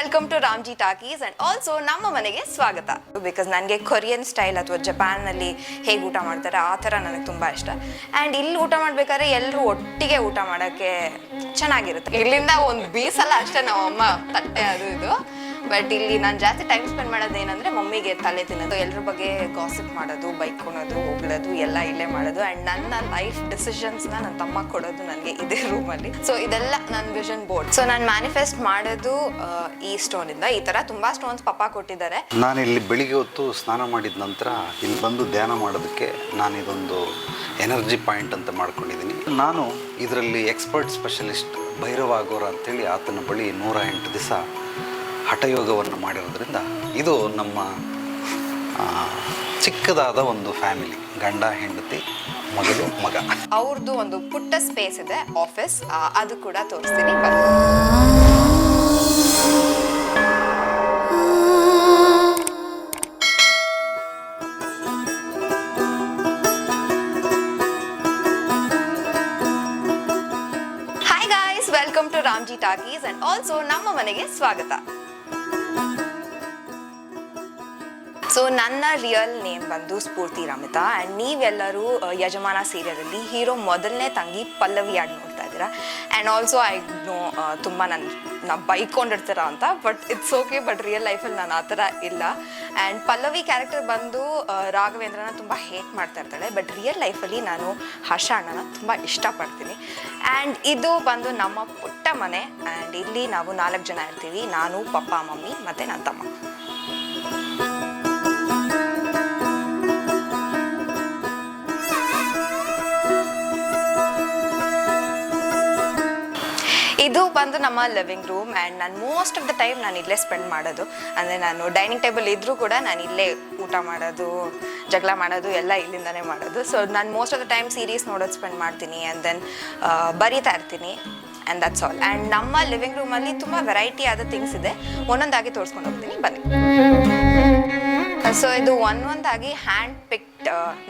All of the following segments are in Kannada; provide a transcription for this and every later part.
Welcome to Ramji talkies and also ನಮ್ಮ ಮನೆಗೆ ಸ್ವಾಗತ. ಬಿಕಾಸ್ ನನಗೆ ಕೊರಿಯನ್ ಸ್ಟೈಲ್ ಅಥವಾ ಜಪಾನ್ನಲ್ಲಿ ಹೇಗೆ ಊಟ ಮಾಡ್ತಾರೆ ಆ ಥರ ನನಗೆ ತುಂಬ ಇಷ್ಟ. ಆ್ಯಂಡ್ ಇಲ್ಲಿ ಊಟ ಮಾಡಬೇಕಾದ್ರೆ ಎಲ್ಲರೂ ಒಟ್ಟಿಗೆ ಊಟ ಮಾಡೋಕ್ಕೆ ಚೆನ್ನಾಗಿರುತ್ತೆ. ಇಲ್ಲಿಂದ ಒಂದು ಬೀಸಲ್ಲ ಅಷ್ಟೇ, ನಮ್ಮ ಅಮ್ಮ ತಟ್ಟೆ ಅದು ಇದು. ಬಟ್ ಇಲ್ಲಿ ನಾನು ಜಾಸ್ತಿ ಟೈಮ್ ಸ್ಪೆಂಡ್ ಮಾಡೋದು ಏನಂದ್ರೆ ಮಮ್ಮಿಗೆ ತಲೆ ತಿನ್ನೋದು ಎಲ್ಲರ ಬಗ್ಗೆ ಗಾಸಿಪ್ ಮಾಡೋದು ಬೈಕೊಳೋದು ಹೋಗ್ಳೋದು, ಎಲ್ಲ ಇಲ್ಲೇ ಮಾಡೋದು. ಆ್ಯಂಡ್ ನನ್ನ ಲೈಫ್ ಡಿಸಿಷನ್ಸ್ನ ನನ್ನ ತಮ್ಮ ಕೊಡೋದು ನನಗೆ ಇದೇ ರೂಮಲ್ಲಿ ಸೊ ಇದೆಲ್ಲ ನನ್ನ ವಿಷನ್ ಬೋರ್ಡ್ ಸೊ ನಾನು ಮ್ಯಾನಿಫೆಸ್ಟ್ ಮಾಡೋದು ಈ ಈ ಸ್ಟೋನಿಂದ ಈ ಥರ ತುಂಬ ಸ್ಟೋನ್ಸ್ ಪಪ್ಪ ಕೊಟ್ಟಿದ್ದಾರೆ. ನಾನು ಇಲ್ಲಿ ಬೆಳಿಗ್ಗೆ ಹೊತ್ತು ಸ್ನಾನ ಮಾಡಿದ ನಂತರ ಇಲ್ಲಿ ಬಂದು ಧ್ಯಾನ ಮಾಡೋದಕ್ಕೆ ನಾನು ಇದೊಂದು ಎನರ್ಜಿ ಪಾಯಿಂಟ್ ಅಂತ ಮಾಡ್ಕೊಂಡಿದ್ದೀನಿ ನಾನು ಇದರಲ್ಲಿ ಎಕ್ಸ್ಪರ್ಟ್ ಸ್ಪೆಷಲಿಸ್ಟ್ ಭೈರವ ಆಗೋರ ಅಂತೇಳಿ ಆತನ ಬಳಿ ನೂರ ಎಂಟು ದಿವಸ ಹಠಯೋಗವನ್ನು ಮಾಡಿರೋದ್ರಿಂದ ಇದು ನಮ್ಮ ಚಿಕ್ಕದಾದ ಒಂದು ಫ್ಯಾಮಿಲಿ. ಗಂಡ, ಹೆಂಡತಿ, ಮಗಳು, ಮಗ. ಅವ್ರದ್ದು ಒಂದು ಪುಟ್ಟ ಸ್ಪೇಸ್ ಇದೆ ಆಫೀಸ್ ಅದು ಕೂಡ ತೋರಿಸ್ತೀನಿ. Hi guys welcome to Ramji talkies and also ನಮ್ಮ ಮನೆಗೆ ಸ್ವಾಗತ. ಸೊ ನನ್ನ ರಿಯಲ್ ನೇಮ್ ಬಂದು ಸ್ಫೂರ್ತಿ ರಮಿತಾ. ಆ್ಯಂಡ್ ನೀವೆಲ್ಲರೂ ಯಜಮಾನ ಸೀರಿಯಲಲ್ಲಿ ಹೀರೋ ಮೊದಲನೇ ತಂಗಿ ಪಲ್ಲವಿಯಾಗಿ ನೋಡ್ತಾ ಇದ್ದೀರಾ? ಆ್ಯಂಡ್ ಆಲ್ಸೋ ಐ ನೋ ತುಂಬ ನನ್ನ ನಾ ಬೈಕೊಂಡಿರ್ತೀರ ಅಂತ but it's okay but real ಲೈಫಲ್ಲಿ ನಾನು ಆ ಥರ ಇಲ್ಲ. ಆ್ಯಂಡ್ ಪಲ್ಲವಿ ಕ್ಯಾರೆಕ್ಟರ್ ಬಂದು ರಾಘವೇಂದ್ರನ ತುಂಬ ಹೇಟ್ ಮಾಡ್ತಾ ಇರ್ತಾಳೆ ಬಟ್ ರಿಯಲ್ ಲೈಫಲ್ಲಿ ನಾನು ಹರ್ಷ ಅಣ್ಣನ ತುಂಬ ಇಷ್ಟಪಡ್ತೀನಿ. ಆ್ಯಂಡ್ ಇದು ಬಂದು ನಮ್ಮ ಪುಟ್ಟ ಮನೆ. ಆ್ಯಂಡ್ ಇಲ್ಲಿ ನಾವು ನಾಲ್ಕು ಜನ ಇರ್ತೀವಿ. ನಾನು, ಪಪ್ಪ, ಮಮ್ಮಿ, ಮತ್ತು ನನ್ನ ತಮ್ಮ. ಇದು ಬಂದು ನಮ್ಮ ಲಿವಿಂಗ್ ರೂಮ್ ಆ್ಯಂಡ್ ನಾನು ಮೋಸ್ಟ್ ಆಫ್ ದ ಟೈಮ್ ನಾನು ಇಲ್ಲೇ ಸ್ಪೆಂಡ್ ಮಾಡೋದು. ಅಂದರೆ ನಾನು ಡೈನಿಂಗ್ ಟೇಬಲ್ ಇದ್ದರೂ ಕೂಡ ನಾನು ಇಲ್ಲೇ ಊಟ ಮಾಡೋದು, ಜಗಳ ಮಾಡೋದು, ಎಲ್ಲ ಇಲ್ಲಿಂದನೇ ಮಾಡೋದು. ಸೊ ನಾನು most of the time series ನೋಡೋದು ಸ್ಪೆಂಡ್ ಮಾಡ್ತೀನಿ ಆ್ಯಂಡ್ ದೆನ್ ಬರೀತಾ ಇರ್ತೀನಿ ಆ್ಯಂಡ್ ದಟ್ಸ್ ಆಲ್ ಆ್ಯಂಡ್ ನಮ್ಮ ಲಿವಿಂಗ್ ರೂಮಲ್ಲಿ ತುಂಬ ವೆರೈಟಿ ಆದ ಥಿಂಗ್ಸ್ ಇದೆ. ಒಂದೊಂದಾಗಿ ತೋರಿಸ್ಕೊಂಡು ಹೋಗ್ತೀನಿ. ಬನ್ನಿ. ಸೊ ಇದು ಒಂದೊಂದಾಗಿ ಹ್ಯಾಂಡ್ ಪಿಕ್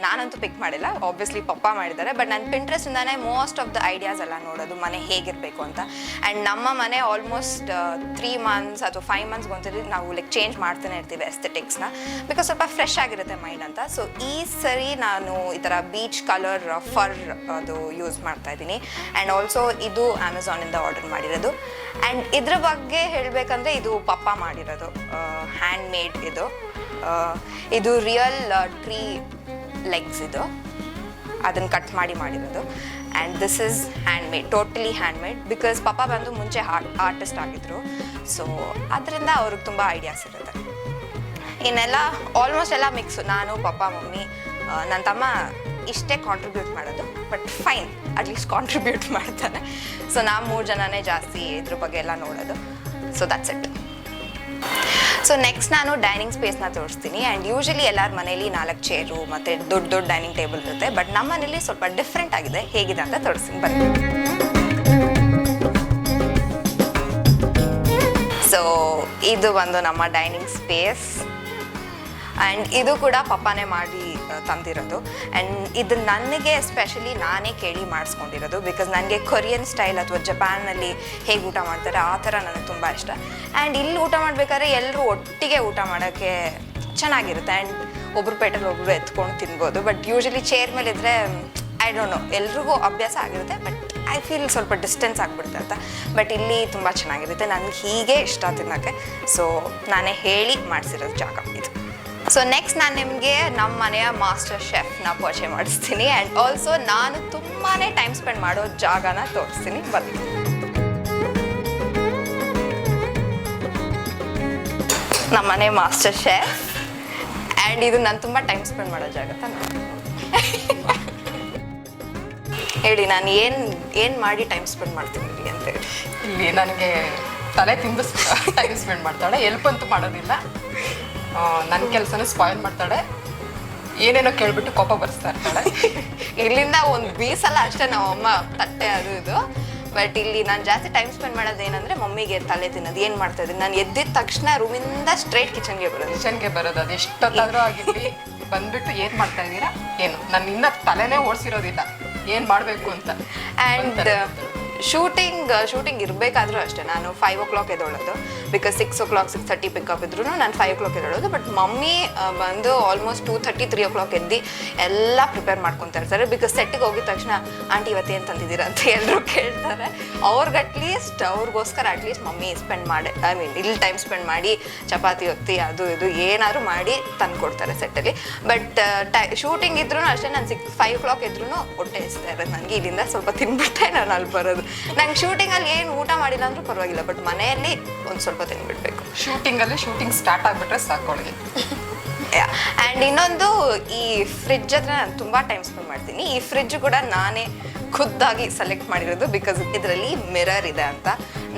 ನಾನಂತೂ ಪಿಕ್ ಮಾಡಿಲ್ಲ. ಆಬ್ವಿಯಸ್ಲಿ ಪಪ್ಪ ಮಾಡಿದ್ದಾರೆ. ಬಟ್ ನನ್ನ ಪಿಂಟ್ರೆಸ್ಟಿಂದಾನೇ ಮೋಸ್ಟ್ ಆಫ್ ದ ಐಡಿಯಾಸ್ ಎಲ್ಲ ನೋಡೋದು, ಮನೆ ಹೇಗಿರಬೇಕು ಅಂತ. ಆ್ಯಂಡ್ ನಮ್ಮ ಮನೆ ಆಲ್ಮೋಸ್ಟ್ ತ್ರೀ ಮಂತ್ಸ್ ಅಥವಾ ಫೈವ್ ಮಂತ್ಸ್ಗೆ ಒಂದ್ಸರಿ ನಾವು ಲೈಕ್ ಚೇಂಜ್ ಮಾಡ್ತಾನೆ ಇರ್ತೀವಿ ಎಸ್ಥೆಟಿಕ್ಸ್ನ ಬಿಕಾಸ್ ಸ್ವಲ್ಪ ಫ್ರೆಶ್ ಆಗಿರುತ್ತೆ ಮೈಂಡ್ ಅಂತ. ಸೊ ಈ ಸರಿ ನಾನು ಈ ಥರ ಬೀಚ್ ಕಲರ್ ಫರ್ ಅದು ಯೂಸ್ ಮಾಡ್ತಾ ಇದ್ದೀನಿ. ಆ್ಯಂಡ್ ಆಲ್ಸೋ ಇದು ಅಮೆಝಾನಿಂದ ಆರ್ಡರ್ ಮಾಡಿರೋದು. ಆ್ಯಂಡ್ ಇದ್ರ ಬಗ್ಗೆ ಹೇಳಬೇಕಂದ್ರೆ ಇದು ಪಪ್ಪ ಮಾಡಿರೋದು ಹ್ಯಾಂಡ್ ಮೇಡ್ ಇದು. ಇದು ರಿಯಲ್ ಟ್ರೀ ಲೆಗ್ಸ್ ಇದು. ಅದನ್ನು ಕಟ್ ಮಾಡಿ ಮಾಡಿರೋದು. And this is hand made totally hand made because ಪಾಪ ಬಂದು ಮುಂಚೆ ಆರ್ಟಿಸ್ಟ್ ಆಗಿದ್ರು. ಸೊ ಅದರಿಂದ ಅವ್ರಿಗೆ ತುಂಬ ಐಡಿಯಾಸ್ ಇರುತ್ತೆ. ಇನ್ನೆಲ್ಲ ಆಲ್ಮೋಸ್ಟ್ ಎಲ್ಲ ಮಿಕ್ಸು ನಾನು ಪಪ್ಪ ಮಮ್ಮಿ ನನ್ನ ತಮ್ಮ ಇಷ್ಟೇ ಕಾಂಟ್ರಿಬ್ಯೂಟ್ ಮಾಡೋದು. But fine at least contribute ಮಾಡ್ತಾನೆ. ಸೊ ನಾ ಮೂರು ಜನನೇ ಜಾಸ್ತಿ ಇದ್ರ ಬಗ್ಗೆ ಎಲ್ಲ ನೋಡೋದು. So that's it so next ನಾನು ಡೈನಿಂಗ್ ಸ್ಪೇಸ್ನ ತೋರಿಸ್ತೀನಿ. ಆ್ಯಂಡ್ ಯೂಶಲಿ ಎಲ್ಲರ ಮನೇಲಿ ನಾಲ್ಕು ಚೇರು ಮತ್ತು ದೊಡ್ಡ ದೊಡ್ಡ ಡೈನಿಂಗ್ ಟೇಬಲ್ ಇರುತ್ತೆ. ಬಟ್ ನಮ್ಮ ಮನೇಲಿ ಸ್ವಲ್ಪ ಡಿಫ್ರೆಂಟ್ ಆಗಿದೆ. ಹೇಗಿದೆ ಅಂತ ತೋರಿಸ್ತೀನಿ. ಬರ್ತೀನಿ ಸೊ ಇದು ಒಂದು ನಮ್ಮ ಡೈನಿಂಗ್ ಸ್ಪೇಸ್ ಆ್ಯಂಡ್ ಇದು ಕೂಡ ಪಪ್ಪಾನೇ ಮಾಡಿ ತಂದಿರೋದು. ಆ್ಯಂಡ್ ಇದು ನನಗೆ ಎಸ್ಪೆಷಲಿ ನಾನೇ ಕೇಳಿ ಮಾಡಿಸ್ಕೊಂಡಿರೋದು ಬಿಕಾಸ್ ನನಗೆ ಕೊರಿಯನ್ ಸ್ಟೈಲ್ ಅಥವಾ ಜಪಾನ್ನಲ್ಲಿ ಹೇಗೆ ಊಟ ಮಾಡ್ತಾರೆ ಆ ಥರ ನನಗೆ ತುಂಬ ಇಷ್ಟ. ಆ್ಯಂಡ್ ಇಲ್ಲಿ ಊಟ ಮಾಡಬೇಕಾದ್ರೆ ಎಲ್ಲರೂ ಒಟ್ಟಿಗೆ ಊಟ ಮಾಡೋಕ್ಕೆ ಚೆನ್ನಾಗಿರುತ್ತೆ. ಆ್ಯಂಡ್ ಒಬ್ಬರು ಪೇಟಲ್ಲಿ ಒಬ್ಬರು ಎತ್ಕೊಂಡು ತಿನ್ಬೋದು. ಬಟ್ ಯೂಶಲಿ ಚೇರ್ ಮೇಲೆ ಇದ್ದರೆ ಐ ಡೋಂಟ್ ನೋ ಎಲ್ರಿಗೂ ಅಭ್ಯಾಸ ಆಗಿರುತ್ತೆ. ಬಟ್ ಐ ಫೀಲ್ ಸ್ವಲ್ಪ ಡಿಸ್ಟೆನ್ಸ್ ಆಗಿಬಿಡುತ್ತೆ ಅಂತ. ಬಟ್ ಇಲ್ಲಿ ತುಂಬ ಚೆನ್ನಾಗಿರುತ್ತೆ. ನನಗೆ ಹೀಗೆ ಇಷ್ಟ ತಿನ್ನೋಕ್ಕೆ. ಸೊ ನಾನೇ ಹೇಳಿ ಮಾಡಿಸಿರೋದು ಜಾಗ ಇದು. ಸೊ ನೆಕ್ಸ್ಟ್ ನಾನು ನಿಮಗೆ ನಮ್ಮ ಮನೆಯ ಮಾಸ್ಟರ್ ಶೆಫ್ನ ಪರಿಚಯ ಮಾಡಿಸ್ತೀನಿ. ಆ್ಯಂಡ್ ಆಲ್ಸೋ ನಾನು ತುಂಬಾ ಟೈಮ್ ಸ್ಪೆಂಡ್ ಮಾಡೋ ಜಾಗನ ತೋರಿಸ್ತೀನಿ. ಬನ್ನಿ ನಮ್ಮ ಮನೆ ಮಾಸ್ಟರ್ ಶೆಫ್ ಆ್ಯಂಡ್ ಇದು ನಾನು ತುಂಬ ಟೈಮ್ ಸ್ಪೆಂಡ್ ಮಾಡೋ ಜಾಗ ತಾನೆ ಹೇಳಿ, ನಾನು ಏನು ಏನು ಮಾಡಿ ಟೈಮ್ ಸ್ಪೆಂಡ್ ಮಾಡ್ತೀನಿ ಅಂತ ಹೇಳಿ. ಇಲ್ಲಿ ನನಗೆ ತಲೆ ತಿಂದು ಟೈಮ್ ಸ್ಪೆಂಡ್ ಮಾಡ್ತಾಳೆ. ಎಲ್ಪ್ ಅಂತೂ ಮಾಡೋದಿಲ್ಲ. ನನ್ನ ಕೆಲಸನೂ ಸ್ಪಾಯ್ಲ್ ಮಾಡ್ತಾಳೆ. ಏನೇನೋ ಕೇಳ್ಬಿಟ್ಟು ಕೋಪ ಬರ್ಸ್ತಾ ಇರ್ತಾಳೆ. ಇಲ್ಲಿಂದ ಒಂದು ಬೀಸಲ್ಲ ಅಷ್ಟೇ ನಾವು ಅಮ್ಮ ತಟ್ಟೆ ಅದು ಇದು. ಬಟ್ ಇಲ್ಲಿ ನಾನು ಜಾಸ್ತಿ ಟೈಮ್ ಸ್ಪೆಂಡ್ ಮಾಡೋದು ಏನಂದ್ರೆ ಮಮ್ಮಿಗೆ ತಲೆ ತಿನ್ನೋದು. ಏನು ಮಾಡ್ತಾ ಇದ್ದೀನಿ? ನಾನು ಎದ್ದಿದ ತಕ್ಷಣ ರೂಮಿಂದ ಸ್ಟ್ರೈಟ್ ಕಿಚನ್ಗೆ ಬರೋದು. ಕಿಚನ್ಗೆ ಬರೋದು. ಅದು ಎಷ್ಟೊತ್ತಾದ್ರೂ ಆಗಿರ್ಲಿ. ಬಂದ್ಬಿಟ್ಟು ಏನ್ ಮಾಡ್ತಾ ಇದ್ದೀರಾ? ಏನು? ನಾನು ಇನ್ನ ತಲೆನೇ ಓಡಿಸಿರೋದಿಲ್ಲ. ಏನ್ ಮಾಡ್ಬೇಕು ಅಂತ. ಆ್ಯಂಡ್ ಶೂಟಿಂಗ್ ಶೂಟಿಂಗ್ ಇರಬೇಕಾದ್ರೂ ಅಷ್ಟೇ. ನಾನು five o'clock ಎದ್ದೊಳೋದು. Because six o'clock six thirty pickup ಇದ್ರು ನಾನು ಫೈವ್ ಓ ಕ್ಲಾಕ್ ಎದ್ದೊಳೋದು ಬಟ್ ಮಮ್ಮಿ ಬಂದು almost two thirty three o'clock ಎದ್ದು ಎಲ್ಲ ಪ್ರಿಪೇರ್ ಮಾಡ್ಕೊತಾ ಇರ್ತಾರೆ. ಬಿಕಾಸ್ ಸೆಟ್ಟಿಗೆ ಹೋಗಿದ ತಕ್ಷಣ, ಆಂಟಿ, ಇವತ್ತೇನು ತಂದಿದ್ದೀರಾ? ಅಂತ ಎಲ್ಲರೂ ಕೇಳ್ತಾರೆ. ಅವ್ರಿಗೆ ಅಟ್ಲೀಸ್ಟ್ ಅವ್ರಿಗೋಸ್ಕರ ಅಟ್ಲೀಸ್ಟ್ ಮಮ್ಮಿ ಸ್ಪೆಂಡ್ ಮಾಡಿ ಐ ಮೀನ್ ಇಲ್ಲಿ ಟೈಮ್ ಸ್ಪೆಂಡ್ ಮಾಡಿ, ಚಪಾತಿ ಹೊತ್ತಿ ಅದು, ಇದು ಏನಾದರೂ ಮಾಡಿ ತಂದು ಕೊಡ್ತಾರೆ ಸೆಟ್ಟಲ್ಲಿ ಬಟ್ ಟೈ ಶೂಟಿಂಗ್ ಇದ್ರೂ ಅಷ್ಟೇ. ನಾನು ಸಿಕ್ಸ್ ಫೈವ್ ಓ ಕ್ಲಾಕ್ ಇದ್ರೂ ಹೊಟ್ಟೆ ಇಸ್ತಾ ಇರೋದು. ನನಗೆ ಇಲ್ಲಿಂದ ಸ್ವಲ್ಪ ತಿನ್ಬಿಟ್ಟೆ. ನಾನು ಅಲ್ಲಿ ಬರೋದು. ನಂಗೆ ಶೂಟಿಂಗಲ್ಲಿ ಏನು ಊಟ ಮಾಡಿಲ್ಲ ಅಂದ್ರೂ ಪರವಾಗಿಲ್ಲ ಬಟ್ ಮನೆಯಲ್ಲಿ ಒಂದು ಸ್ವಲ್ಪ ತಿನ್ಬಿಡ್ಬೇಕು. ಶೂಟಿಂಗಲ್ಲಿ ಶೂಟಿಂಗ್ ಸ್ಟಾರ್ಟ್ ಆಗಿಬಿಟ್ರೆ ಸಾಕು ಅವಳಿಗೆ. ಆ್ಯಂಡ್ ಇನ್ನೊಂದು ಈ ಫ್ರಿಡ್ಜ್ ಹತ್ರ ನಾನು ತುಂಬ ಟೈಮ್ ಸ್ಪೆಂಡ್ ಮಾಡ್ತೀನಿ. ಈ ಫ್ರಿಡ್ಜ್ ಕೂಡ ನಾನೇ ಖುದ್ದಾಗಿ ಸೆಲೆಕ್ಟ್ ಮಾಡಿರೋದು ಬಿಕಾಸ್ ಇದರಲ್ಲಿ ಮಿರರ್ ಇದೆ ಅಂತ.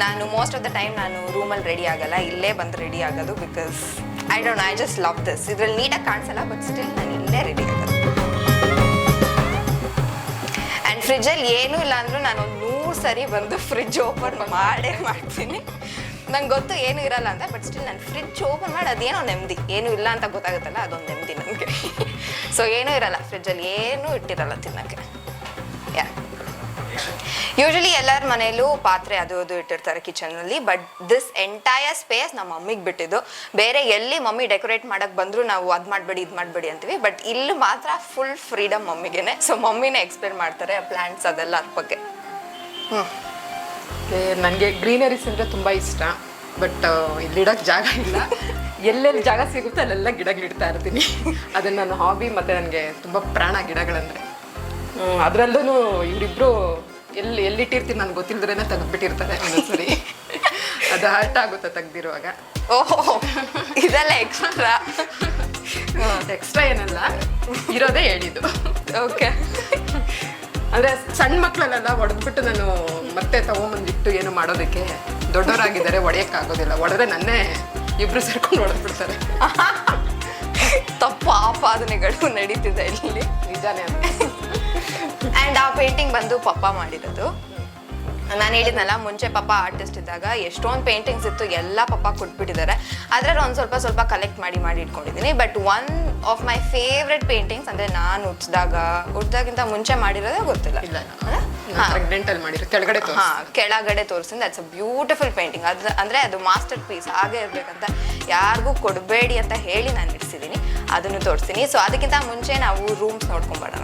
ನಾನು ಮೋಸ್ಟ್ ಆಫ್ ದ ಟೈಮ್ ನಾನು ರೂಮಲ್ಲಿ ರೆಡಿ ಆಗಲ್ಲ ಇಲ್ಲೇ ಬಂದು ರೆಡಿ ಆಗೋದು because I don't I just love this ಇದರಲ್ಲಿ ನೀಟಾಗಿ ಕಾಣಿಸಲ್ಲ ಬಟ್ ಸ್ಟಿಲ್ ನಾನು ಇಲ್ಲೇ ರೆಡಿ ಆಗೋದು ಆ್ಯಂಡ್ ಫ್ರಿಡ್ಜಲ್ಲಿ ಏನೂ ಇಲ್ಲ ಅಂದರೂ ನಾನು ಸರಿ ಬಂದು ಫ್ರಿಡ್ಜ್ ಓಪನ್ ಮಾಡೇ ಮಾಡ್ತೀನಿ. ನಂಗೆ ಗೊತ್ತು ಏನು ಇರಲ್ಲ ಅಂತ ಬಟ್ ಸ್ಟಿಲ್ ನಾನು ಫ್ರಿಡ್ಜ್ ಓಪನ್ ಮಾಡಿ, ಅದೇನೋ ನೆಮ್ಮದಿ ಏನೂ ಇಲ್ಲ ಅಂತ ಗೊತ್ತಾಗುತ್ತಲ್ಲ, ಅದೊಂದು ನೆಮ್ಮದಿ ನನಗೆ ಸೊ ಏನೂ ಇರಲ್ಲ ಫ್ರಿಡ್ಜಲ್ಲಿ ಏನೂ ಇಟ್ಟಿರಲ್ಲ ತಿನ್ನೋಕ್ಕೆ. ಯಾ ಯೂಶಲಿ ಎಲ್ಲರ ಮನೆಯಲ್ಲೂ ಪಾತ್ರೆ ಅದು ಅದು ಇಟ್ಟಿರ್ತಾರೆ ಕಿಚನಲ್ಲಿ ಬಟ್ ದಿಸ್ ಎಂಟೈರ್ ಸ್ಪೇಸ್ ನಮ್ಮ ಮಮ್ಮಿಗೆ ಬಿಟ್ಟಿದ್ದು. ಬೇರೆ ಎಲ್ಲಿ ಮಮ್ಮಿ ಡೆಕೋರೇಟ್ ಮಾಡಕ್ಕೆ ಬಂದರೂ ನಾವು ಅದು ಮಾಡಬೇಡಿ, ಇದು ಮಾಡಬೇಡಿ ಅಂತೀವಿ ಬಟ್ ಇಲ್ಲಿ ಮಾತ್ರ ಫುಲ್ ಫ್ರೀಡಮ್ ಮಮ್ಮಿಗೇನೆ. ಸೊ ಮಮ್ಮಿನೇ ಎಕ್ಸ್ಪ್ಲೇನ್ ಮಾಡ್ತಾರೆ ಪ್ಲ್ಯಾಂಟ್ಸ್ ಅದೆಲ್ಲ ಅದ್ರ ಬಗ್ಗೆ. ಹ್ಞೂ ನನಗೆ ಗ್ರೀನರೀಸ್ ಅಂದರೆ ತುಂಬ ಇಷ್ಟ. ಬಟ್ ಇಲ್ಲಿಡೋಕ್ಕೆ ಜಾಗ ಇಲ್ಲ. ಎಲ್ಲೆಲ್ಲಿ ಜಾಗ ಸಿಗುತ್ತೆ ಅಲ್ಲೆಲ್ಲ ಗಿಡಗಳಿಡ್ತಾ ಇರ್ತೀನಿ. ಅದನ್ನು ನನ್ನ ಹಾಬಿ ಮತ್ತು ನನಗೆ ತುಂಬ ಪ್ರಾಣ ಗಿಡಗಳಂದರೆ. ಅದರಲ್ಲೂ ಇವರಿಬ್ಬರು ಎಲ್ಲಿ ಎಲ್ಲಿಟ್ಟಿರ್ತೀನಿ ನನಗೆ ಗೊತ್ತಿಲ್ಲದ್ರೇ ತೆಗೆದ್ಬಿಟ್ಟಿರ್ತಾರೆ ಒಂದೊಂದ್ಸರಿ. ಅದು ಹರ್ಟ್ ಆಗುತ್ತೆ ತೆಗ್ದಿರುವಾಗ. ಓಹೋ ಇದೆಲ್ಲ ಎಕ್ಸ್ಟ್ರಾ ಎಕ್ಸ್ಟ್ರಾ ಏನಲ್ಲ. ಇರೋದೇ ಹೇಳಿದ್ದು. ಓಕೆ ಅಂದ್ರೆ ಸಣ್ಣ ಮಕ್ಕಳಲ್ಲೆಲ್ಲ ಹೊಡೆದ್ಬಿಟ್ಟು ನಾನು ಮತ್ತೆ ತಗೊಂಬಂದಿಟ್ಟು ಏನು ಮಾಡೋದಕ್ಕೆ ದೊಡ್ಡವರಾಗಿದ್ದಾರೆ ಒಡೆಯೋಕ್ಕಾಗೋದಿಲ್ಲ. ಒಡೆದ್ರೆ ನನ್ನೇ ಇಬ್ರು ಸೇರ್ಕೊಂಡು ಹೊಡೆದ್ಬಿಡ್ತಾರೆ ತಪ್ಪು ಆಪಾದನೆಗಳು ನಡೀತಿದೆ ಇಲ್ಲಿ. ನಿಜಾನೇ ಆ್ಯಂಡ್ ಆ ಪೇಂಟಿಂಗ್ ಬಂದು ಪಪ್ಪ ಮಾಡಿರೋದು. ನಾನು ಹೇಳಿದ್ನಲ್ಲ ಮುಂಚೆ ಪಾಪ ಆರ್ಟಿಸ್ಟ್ ಇದ್ದಾಗ ಎಷ್ಟೊಂದು ಪೇಂಟಿಂಗ್ಸ್ ಇತ್ತು ಎಲ್ಲ ಪಾಪ ಕೊಟ್ಬಿಟ್ಟಿದ್ದಾರೆ. ಅದ್ರಲ್ಲಿ ಒಂದು ಸ್ವಲ್ಪ ಸ್ವಲ್ಪ ಕಲೆಕ್ಟ್ ಮಾಡಿ ಮಾಡಿ ಇಟ್ಕೊಂಡಿದ್ದೀನಿ. But one of my favourite paintings ಅಂದರೆ ನಾನು ಹುಟ್ಟಿದಾಗ ಹುಟ್ಟಿದಾಗಿಂತ ಮುಂಚೆ ಮಾಡಿರೋದೇ ಗೊತ್ತಿಲ್ಲ. ಕೆಳಗಡೆ ಹಾಂ ಕೆಳಗಡೆ ತೋರಿಸಿದ ಅಟ್ಸ್ ಅ ಬ್ಯೂಟಿಫುಲ್ ಪೇಂಟಿಂಗ್ ಅದು ಅಂದರೆ ಅದು ಮಾಸ್ಟರ್ ಪೀಸ್ ಹಾಗೆ ಇರಬೇಕಂತ ಯಾರಿಗೂ ಕೊಡಬೇಡಿ ಅಂತ ಹೇಳಿ ನಾನು ಇಡಿಸಿದ್ದೀನಿ. ಅದನ್ನು ತೋರಿಸ್ತೀನಿ. ಸೊ ಅದಕ್ಕಿಂತ ಮುಂಚೆ ನಾವು ರೂಮ್ಸ್ ನೋಡ್ಕೊಂಬರೋಣ.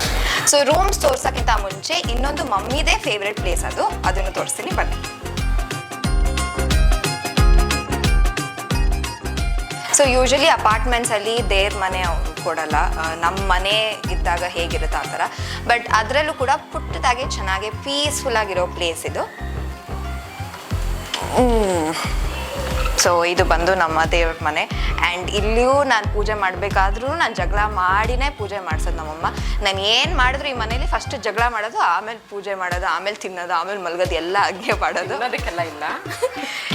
ಸೊ ರೂಮ್ಸ್ ತೋರ್ಸೋಕ್ಕಿಂತ ಮುಂಚೆ ಇನ್ನೊಂದು ಮಮ್ಮಿದೇ ಫೇವ್ರೆಟ್ ಪ್ಲೇಸ್ ಅದು. ಅದನ್ನು ತೋರಿಸ್ತೀನಿ, ಬನ್ನಿ. ಸೊ ಯೂಶಲಿ ಅಪಾರ್ಟ್ಮೆಂಟ್ಸಲ್ಲಿ ದೇವ್ರ ಮನೆ ಅವರು ಕೊಡಲ್ಲ. ನಮ್ಮ ಮನೆ ಇದ್ದಾಗ ಹೇಗಿರುತ್ತೆ ಆ ಥರ. ಬಟ್ ಅದರಲ್ಲೂ ಕೂಡ ಪುಟ್ಟದಾಗೆ ಚೆನ್ನಾಗಿ ಪೀಸ್ಫುಲ್ ಆಗಿರೋ ಪ್ಲೇಸ್ ಇದು. ಸೊ ಇದು ಬಂದು ನಮ್ಮ ದೇವ್ರ ಮನೆ. ಆ್ಯಂಡ್ ಇಲ್ಲಿಯೂ ನಾನು ಪೂಜೆ ಮಾಡಬೇಕಾದ್ರೂ ನಾನು ಜಗಳ ಮಾಡಿನೇ ಪೂಜೆ ಮಾಡ್ಸೋದು ನಮ್ಮಮ್ಮ. ನಾನು ಏನು ಮಾಡಿದ್ರು ಈ ಮನೇಲಿ ಫಸ್ಟ್ ಜಗಳ ಮಾಡೋದು ಆಮೇಲೆ ಪೂಜೆ ಮಾಡೋದು ಆಮೇಲೆ ತಿನ್ನೋದು ಆಮೇಲೆ ಮಲಗೋದು ಎಲ್ಲ ಅಗ್ಗೆ ಮಾಡೋದು. ಅದಕ್ಕೆಲ್ಲ ಇಲ್ಲ.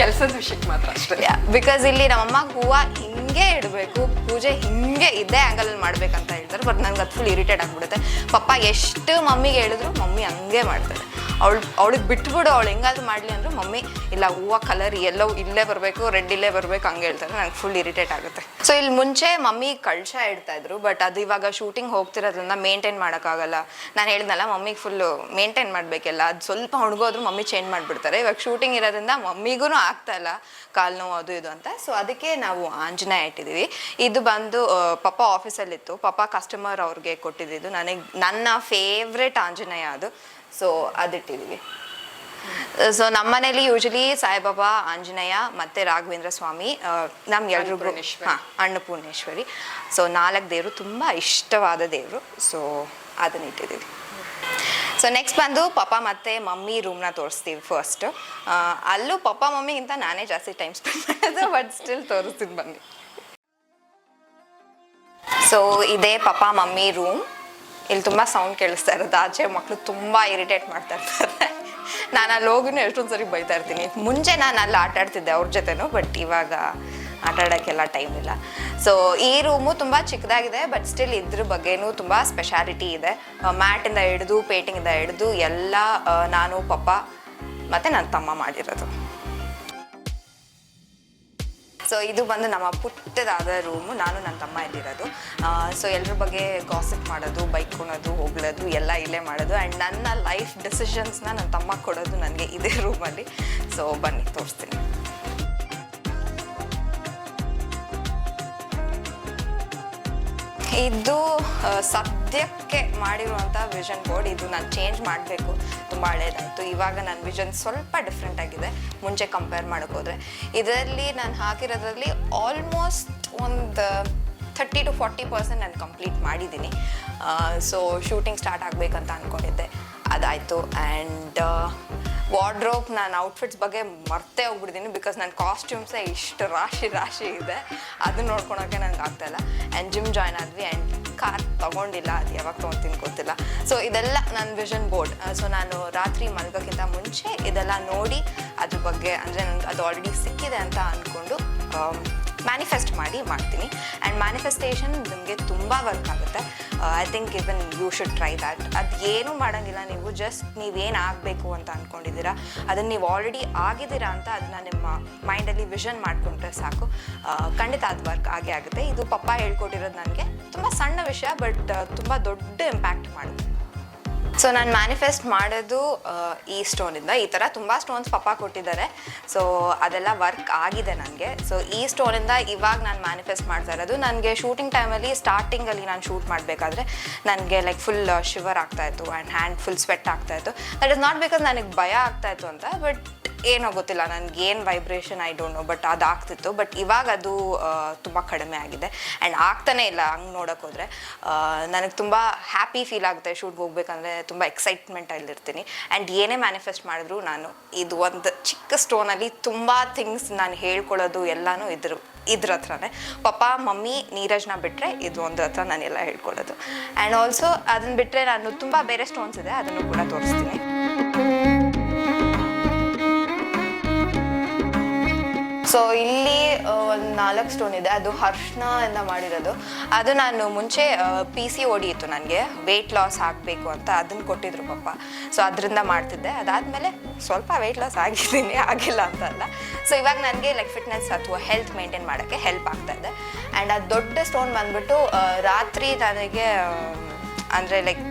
ಕೆಲಸದ ವಿಷಯಕ್ಕೆ ಮಾತ್ರ ಅಷ್ಟೇ. ಬಿಕಾಸ್ ಇಲ್ಲಿ ನಮ್ಮಮ್ಮ ಹೂವು ಹಿಂಗೆ ಇಡಬೇಕು ಪೂಜೆ ಹಿಂಗೆ ಇದೇ ಆ್ಯಂಗಲಲ್ಲಿ ಮಾಡಬೇಕಂತ ಹೇಳ್ತಾರೆ. ಬಟ್ ನನಗೆ ಅದು ಫುಲ್ ಇರಿಟೇಟ್ ಆಗಿಬಿಡುತ್ತೆ. ಪಪ್ಪ ಎಷ್ಟು ಮಮ್ಮಿಗೆ ಹೇಳಿದ್ರು ಮಮ್ಮಿ ಹಂಗೆ ಮಾಡ್ತಾರೆ. ಅವಳು, ಅವಳಿಗೆ ಬಿಟ್ಬಿಡು, ಅವಳು ಹೆಂಗಾದ್ರು ಮಾಡಲಿ ಅಂದ್ರೆ, ಮಮ್ಮಿ, ಇಲ್ಲ, ಹೂವು ಕಲರ್ ಎಲ್ಲೋ ಇಲ್ಲೇ ಬರಬೇಕು ರೆಡ್ ಇಲ್ಲೇ ಬರಬೇಕು, ಹಂಗೆ ಹೇಳ್ತಾರೆ. ನಂಗೆ ಫುಲ್ ಇರಿಟೇಟ್ ಆಗುತ್ತೆ. ಸೊ ಇಲ್ಲಿ ಮುಂಚೆ ಮಮ್ಮಿ ಕಳಶ ಇಡ್ತಾ ಇದ್ರು ಬಟ್ ಅದು ಇವಾಗ ಶೂಟಿಂಗ್ ಹೋಗ್ತಿರೋದ್ರಿಂದ ಮೇಂಟೈನ್ ಮಾಡೋಕ್ಕಾಗಲ್ಲ. ನಾನು ಹೇಳಿದ್ನಲ್ಲ ಮಮ್ಮಿಗೆ ಫುಲ್ಲು ಮೇಂಟೈನ್ ಮಾಡಬೇಕೆಲ್ಲ. ಅದು ಸ್ವಲ್ಪ ಹುಡುಗೋದ್ರು ಮಮ್ಮಿ ಚೇಂಜ್ ಮಾಡಿಬಿಡ್ತಾರೆ. ಇವಾಗ ಶೂಟಿಂಗ್ ಇರೋದ್ರಿಂದ ಮಮ್ಮಿಗೂ ಆಗ್ತಾ ಇಲ್ಲ, ಕಾಲು ನೋವು, ಅದು ಇದು ಅಂತ. ಸೊ ಅದಕ್ಕೆ ನಾವು ಆಂಜನೇಯ ಇಟ್ಟಿದ್ದೀವಿ ಇದು ಬಂದು ಪಪ್ಪ ಆಫೀಸಲ್ಲಿತ್ತು ಪಪ್ಪ ಕಸ್ಟಮರ್ ಅವ್ರಿಗೆ ಕೊಟ್ಟಿದ್ದು ನನಗೆ, ನನ್ನ ಫೇವ್ರೆಟ್ ಆಂಜನೇಯ ಅದು. ಸೊ ಅದಿಟ್ಟಿದ್ದೀವಿ ಸೊ ನಮ್ಮ ಮನೇಲಿ ಯೂಶಲಿ ಸಾಯಿಬಾಬಾ ಆಂಜನೇಯ ಮತ್ತೆ ರಾಘವೇಂದ್ರ ಸ್ವಾಮಿ ನಮ್ಗೆ ಎಲ್ಲರೂ ಅನ್ನಪೂರ್ಣೇಶ್ವರಿ. ಹಾಂ ಅನ್ನಪೂರ್ಣೇಶ್ವರಿ. ಸೊ ನಾಲ್ಕು ದೇವರು ತುಂಬ ಇಷ್ಟವಾದ ದೇವರು. ಸೊ ಅದನ್ನ ಇಟ್ಟಿದ್ದೀವಿ. ಸೊ ನೆಕ್ಸ್ಟ್ ಬಂದು ಪಪ್ಪ ಮತ್ತೆ ಮಮ್ಮಿ ರೂಮ್ನ ತೋರಿಸ್ತೀವಿ ಫಸ್ಟ್ ಅಲ್ಲೂ ಪಪ್ಪ ಮಮ್ಮಿಗಿಂತ ನಾನೇ ಜಾಸ್ತಿ ಟೈಮ್ ಸ್ಪೆಂಡ್ ಮಾಡೋದು ಬಟ್ ಸ್ಟಿಲ್ ತೋರಿಸ್ತೀನಿ ಬನ್ನಿ. ಸೊ ಇದೇ ಪಪ್ಪ ಮಮ್ಮಿ ರೂಮ್ ಇಲ್ಲಿ ತುಂಬ ಸೌಂಡ್ ಕೇಳಿಸ್ತಾ ಇರುತ್ತೆ. ಆಚೆ ಮಕ್ಕಳು ತುಂಬ ಇರಿಟೇಟ್ ಮಾಡ್ತಾ ಇರ್ತಾರೆ. ನಾನು ಅಲ್ಲಿ ಹೋಗಿನೂ ಎಷ್ಟೊಂದು ಸರಿ ಬೈತಾ ಇರ್ತೀನಿ. ಮುಂಚೆ ನಾನು ಅಲ್ಲಿ ಆಟ ಆಡ್ತಿದ್ದೆ ಅವ್ರ ಜೊತೆನೂ ಬಟ್ ಇವಾಗ ಆಟ ಆಡೋಕ್ಕೆಲ್ಲ ಟೈಮ್ ಇಲ್ಲ. ಸೊ ಈ ರೂಮು ತುಂಬ ಚಿಕ್ಕದಾಗಿದೆ ಬಟ್ ಸ್ಟಿಲ್ ಇದ್ರ ಬಗ್ಗೆನೂ ತುಂಬ ಸ್ಪೆಷಾಲಿಟಿ ಇದೆ. ಮ್ಯಾಟಿಂದ ಹಿಡಿದು ಪೇಂಟಿಂಗಿಂದ ಹಿಡಿದು, ಎಲ್ಲ ನಾನು, ಪಪ್ಪ ಮತ್ತು ನನ್ನ ತಮ್ಮ ಮಾಡಿರೋದು. ಸೊ ಇದು ಬಂದು ನಮ್ಮ ಪುಟ್ಟದಾದ ರೂಮು ನಾನು ನನ್ನ ತಮ್ಮ ಇಲ್ಲಿರೋದು. ಸೊ ಎಲ್ಲರ ಬಗ್ಗೆ ಗಾಸಿಪ್ ಮಾಡೋದು ಬೈಕ್ ಕೊಡೋದು ಹೋಗ್ಲೋದು ಎಲ್ಲ ಇಲ್ಲೇ ಮಾಡೋದು. ಆ್ಯಂಡ್ ನನ್ನ ಲೈಫ್ ಡಿಸಿಷನ್ಸ್ನ ನನ್ನ ತಮ್ಮ ಕೊಡೋದು ನನಗೆ ಇದೇ ರೂಮಲ್ಲಿ ಸೊ ಬನ್ನಿ, ತೋರಿಸ್ತೀನಿ. ಇದು ಸದ್ಯಕ್ಕೆ ಮಾಡಿರುವಂಥ ವಿಷನ್ ಬೋರ್ಡ್ ಇದು ನಾನು ಚೇಂಜ್ ಮಾಡಬೇಕು. ತುಂಬ ಹಳೇದಾಯಿತು ಇವಾಗ ನನ್ನ ವಿಷನ್ ಸ್ವಲ್ಪ ಡಿಫ್ರೆಂಟ್ ಆಗಿದೆ. ಮುಂಚೆ ಕಂಪೇರ್ ಮಾಡಕ್ಕೆ ಹೋದರೆ. ಇದರಲ್ಲಿ ನಾನು ಹಾಕಿರೋದ್ರಲ್ಲಿ ಆಲ್ಮೋಸ್ಟ್ ಒಂದು ಥರ್ಟಿ ಟು ಫಾರ್ಟಿ ಪರ್ಸೆಂಟ್ ನಾನು ಕಂಪ್ಲೀಟ್ ಮಾಡಿದ್ದೀನಿ. ಸೊ ಶೂಟಿಂಗ್ ಸ್ಟಾರ್ಟ್ ಆಗಬೇಕಂತ ಅಂದ್ಕೊಂಡಿದ್ದೆ ಅದಾಯಿತು. ಆ್ಯಂಡ್ ವಾರ್ಡ್ರೋಪ್ ನಾನು ಔಟ್ಫಿಟ್ಸ್ ಬಗ್ಗೆ ಮರ್ತೇ ಹೋಗ್ಬಿಡ್ತೀನಿ ಬಿಕಾಸ್ ನನ್ನ ಕಾಸ್ಟ್ಯೂಮ್ಸೇ ಇಷ್ಟು ರಾಶಿ ರಾಶಿ ಇದೆ. ಅದನ್ನ ನೋಡ್ಕೊಳಕ್ಕೆ ನನಗೆ ಆಗ್ತಾಯಿಲ್ಲ ಆ್ಯಂಡ್ ಜಿಮ್ ಜಾಯ್ನ್ ಆದ್ವಿ ಆ್ಯಂಡ್ ಕಾರ್ ತೊಗೊಂಡಿಲ್ಲ. ಅದು ಯಾವಾಗ ತೊಗೊತೀನಿ ಗೊತ್ತಿಲ್ಲ. ಸೊ ಇದೆಲ್ಲ ನನ್ನ ವಿಷನ್ ಬೋರ್ಡ್ ಸೊ ನಾನು ರಾತ್ರಿ ಮಲ್ಗೋಕ್ಕಿಂತ ಮುಂಚೆ ಇದೆಲ್ಲ ನೋಡಿ ಅದ್ರ ಬಗ್ಗೆ ಅಂದರೆ ನನಗೆ ಅದು ಆಲ್ರೆಡಿ ಸಿಕ್ಕಿದೆ ಅಂತ ಅಂದ್ಕೊಂಡು ಮ್ಯಾನಿಫೆಸ್ಟ್ ಮಾಡಿ ಮಾಡ್ತೀನಿ. ಆ್ಯಂಡ್ ಮ್ಯಾನಿಫೆಸ್ಟೇಷನ್ ನಿಮಗೆ ತುಂಬ ವರ್ಕ್ ಆಗುತ್ತೆ. I think even you should try that ಅದು ಏನೂ ಮಾಡೋಂಗಿಲ್ಲ. ನೀವು ಜಸ್ಟ್ ನೀವೇನು ಆಗಬೇಕು ಅಂತ ಅಂದ್ಕೊಂಡಿದ್ದೀರಾ ಅದನ್ನು ನೀವು ಆಲ್ರೆಡಿ ಆಗಿದ್ದೀರಾ ಅಂತ ಅದನ್ನ ನಿಮ್ಮ ಮೈಂಡಲ್ಲಿ ವಿಷನ್ ಮಾಡಿಕೊಂಡ್ರೆ ಸಾಕು. ಖಂಡಿತ ಅದು ವರ್ಕ್ ಆಗೇ ಆಗುತ್ತೆ. ಇದು ಪಪ್ಪ ಹೇಳ್ಕೊಟ್ಟಿರೋದು ನನಗೆ ತುಂಬ ಸಣ್ಣ ವಿಷಯ ಬಟ್ ತುಂಬ ದೊಡ್ಡ ಇಂಪ್ಯಾಕ್ಟ್ ಮಾಡುತ್ತೆ. ಸೊ ನಾನು ಮ್ಯಾನಿಫೆಸ್ಟ್ ಮಾಡೋದು ಈ ಸ್ಟೋನಿಂದ ಈ ಥರ ತುಂಬ ಸ್ಟೋನ್ಸ್ ಪಪ್ಪ ಕೊಟ್ಟಿದ್ದಾರೆ. ಸೊ ಅದೆಲ್ಲ ವರ್ಕ್ ಆಗಿದೆ ನನಗೆ. ಸೊ ಈ ಸ್ಟೋನಿಂದ ಇವಾಗ ನಾನು ಮ್ಯಾನಿಫೆಸ್ಟ್ ಮಾಡ್ತಾ ಇರೋದು. ನನಗೆ ಶೂಟಿಂಗ್ ಟೈಮಲ್ಲಿ ಸ್ಟಾರ್ಟಿಂಗಲ್ಲಿ ನಾನು ಶೂಟ್ ಮಾಡಬೇಕಾದ್ರೆ ನನಗೆ ಲೈಕ್ ಫುಲ್ ಶಿವರ್ ಆಗ್ತಾಯಿತ್ತು ಆ್ಯಂಡ್ ಹ್ಯಾಂಡ್ ಫುಲ್ ಸ್ವೆಟ್ ಆಗ್ತಾಯಿತ್ತು ದಟ್ ಇಸ್ ನಾಟ್ ಬಿಕಾಸ್ ನನಗೆ ಭಯ ಆಗ್ತಾಯಿತ್ತು ಅಂತ ಬಟ್ ಏನೋ ಗೊತ್ತಿಲ್ಲ ನನಗೆ ಏನು vibration I don't know but ಅದು ಆಗ್ತಿತ್ತು ಬಟ್ ಇವಾಗ ಅದು ತುಂಬ ಕಡಿಮೆ ಆಗಿದೆ. ಆ್ಯಂಡ್ ಆಗ್ತಾನೆ ಇಲ್ಲ, ಹಂಗೆ ನೋಡೋಕೆ ಹೋದರೆ. ನನಗೆ ತುಂಬ ಹ್ಯಾಪಿ ಫೀಲ್ ಆಗುತ್ತೆ ಶೂಟ್ಗೆ ಹೋಗ್ಬೇಕಂದ್ರೆ, ತುಂಬ ಎಕ್ಸೈಟ್ಮೆಂಟಲ್ಲಿರ್ತೀನಿ ಆ್ಯಂಡ್ ಏನೇ ಮ್ಯಾನಿಫೆಸ್ಟ್ ಮಾಡಿದ್ರು ನಾನು, ಇದು ಒಂದು ಚಿಕ್ಕ ಸ್ಟೋನಲ್ಲಿ ತುಂಬ ಥಿಂಗ್ಸ್ ನಾನು ಹೇಳ್ಕೊಳ್ಳೋದು ಎಲ್ಲನೂ ಇದ್ರ ಇದ್ರ ಹತ್ರನೇ. ಪಪ್ಪ, ಮಮ್ಮಿ, ನೀರಜ್ನ ಬಿಟ್ಟರೆ ಇದು ಒಂದು ಹತ್ರ ನಾನೆಲ್ಲ ಹೇಳ್ಕೊಳ್ಳೋದು. ಆ್ಯಂಡ್ ಆಲ್ಸೋ ಅದನ್ನು ಬಿಟ್ಟರೆ ನಾನು ತುಂಬ ಬೇರೆ ಸ್ಟೋನ್ಸ್ ಇದೆ, ಅದನ್ನು ಕೂಡ ತೋರಿಸ್ತೀನಿ. ಸೊ ಇಲ್ಲಿ ಒಂದು ನಾಲ್ಕು ಸ್ಟೋನ್ ಇದೆ. ಅದು ಹರ್ಷಣ ಇಂದ ಮಾಡಿರೋದು. ಅದು ನಾನು ಮುಂಚೆ ಪಿ ಸಿ ಓಡಿ ಇತ್ತು ನನಗೆ. ವೆಯ್ಟ್ ಲಾಸ್ ಆಗಬೇಕು ಅಂತ ಅದನ್ನು ಕೊಟ್ಟಿದ್ರು ಪಪ್ಪ ಸೊ ಅದರಿಂದ ಮಾಡ್ತಿದ್ದೆ. ಅದಾದಮೇಲೆ ಸ್ವಲ್ಪ ವೆಯ್ಟ್ ಲಾಸ್ ಆಗಿದ್ದೀನಿ. ಆಗಿಲ್ಲ ಅಂತ ಅಲ್ಲ. ಸೊ ಇವಾಗ ನನಗೆ ಲೈಕ್ ಫಿಟ್ನೆಸ್ ಅಥವಾ ಹೆಲ್ತ್ ಮೇಂಟೈನ್ ಮಾಡೋಕ್ಕೆ ಹೆಲ್ಪ್ ಆಗ್ತಾ ಇದೆ. ಆ್ಯಂಡ್ ಆ ದೊಡ್ಡ ಸ್ಟೋನ್ ಬಂದ್ಬಿಟ್ಟು ರಾತ್ರಿ ನನಗೆ ಅಂದರೆ ಲೈಕ್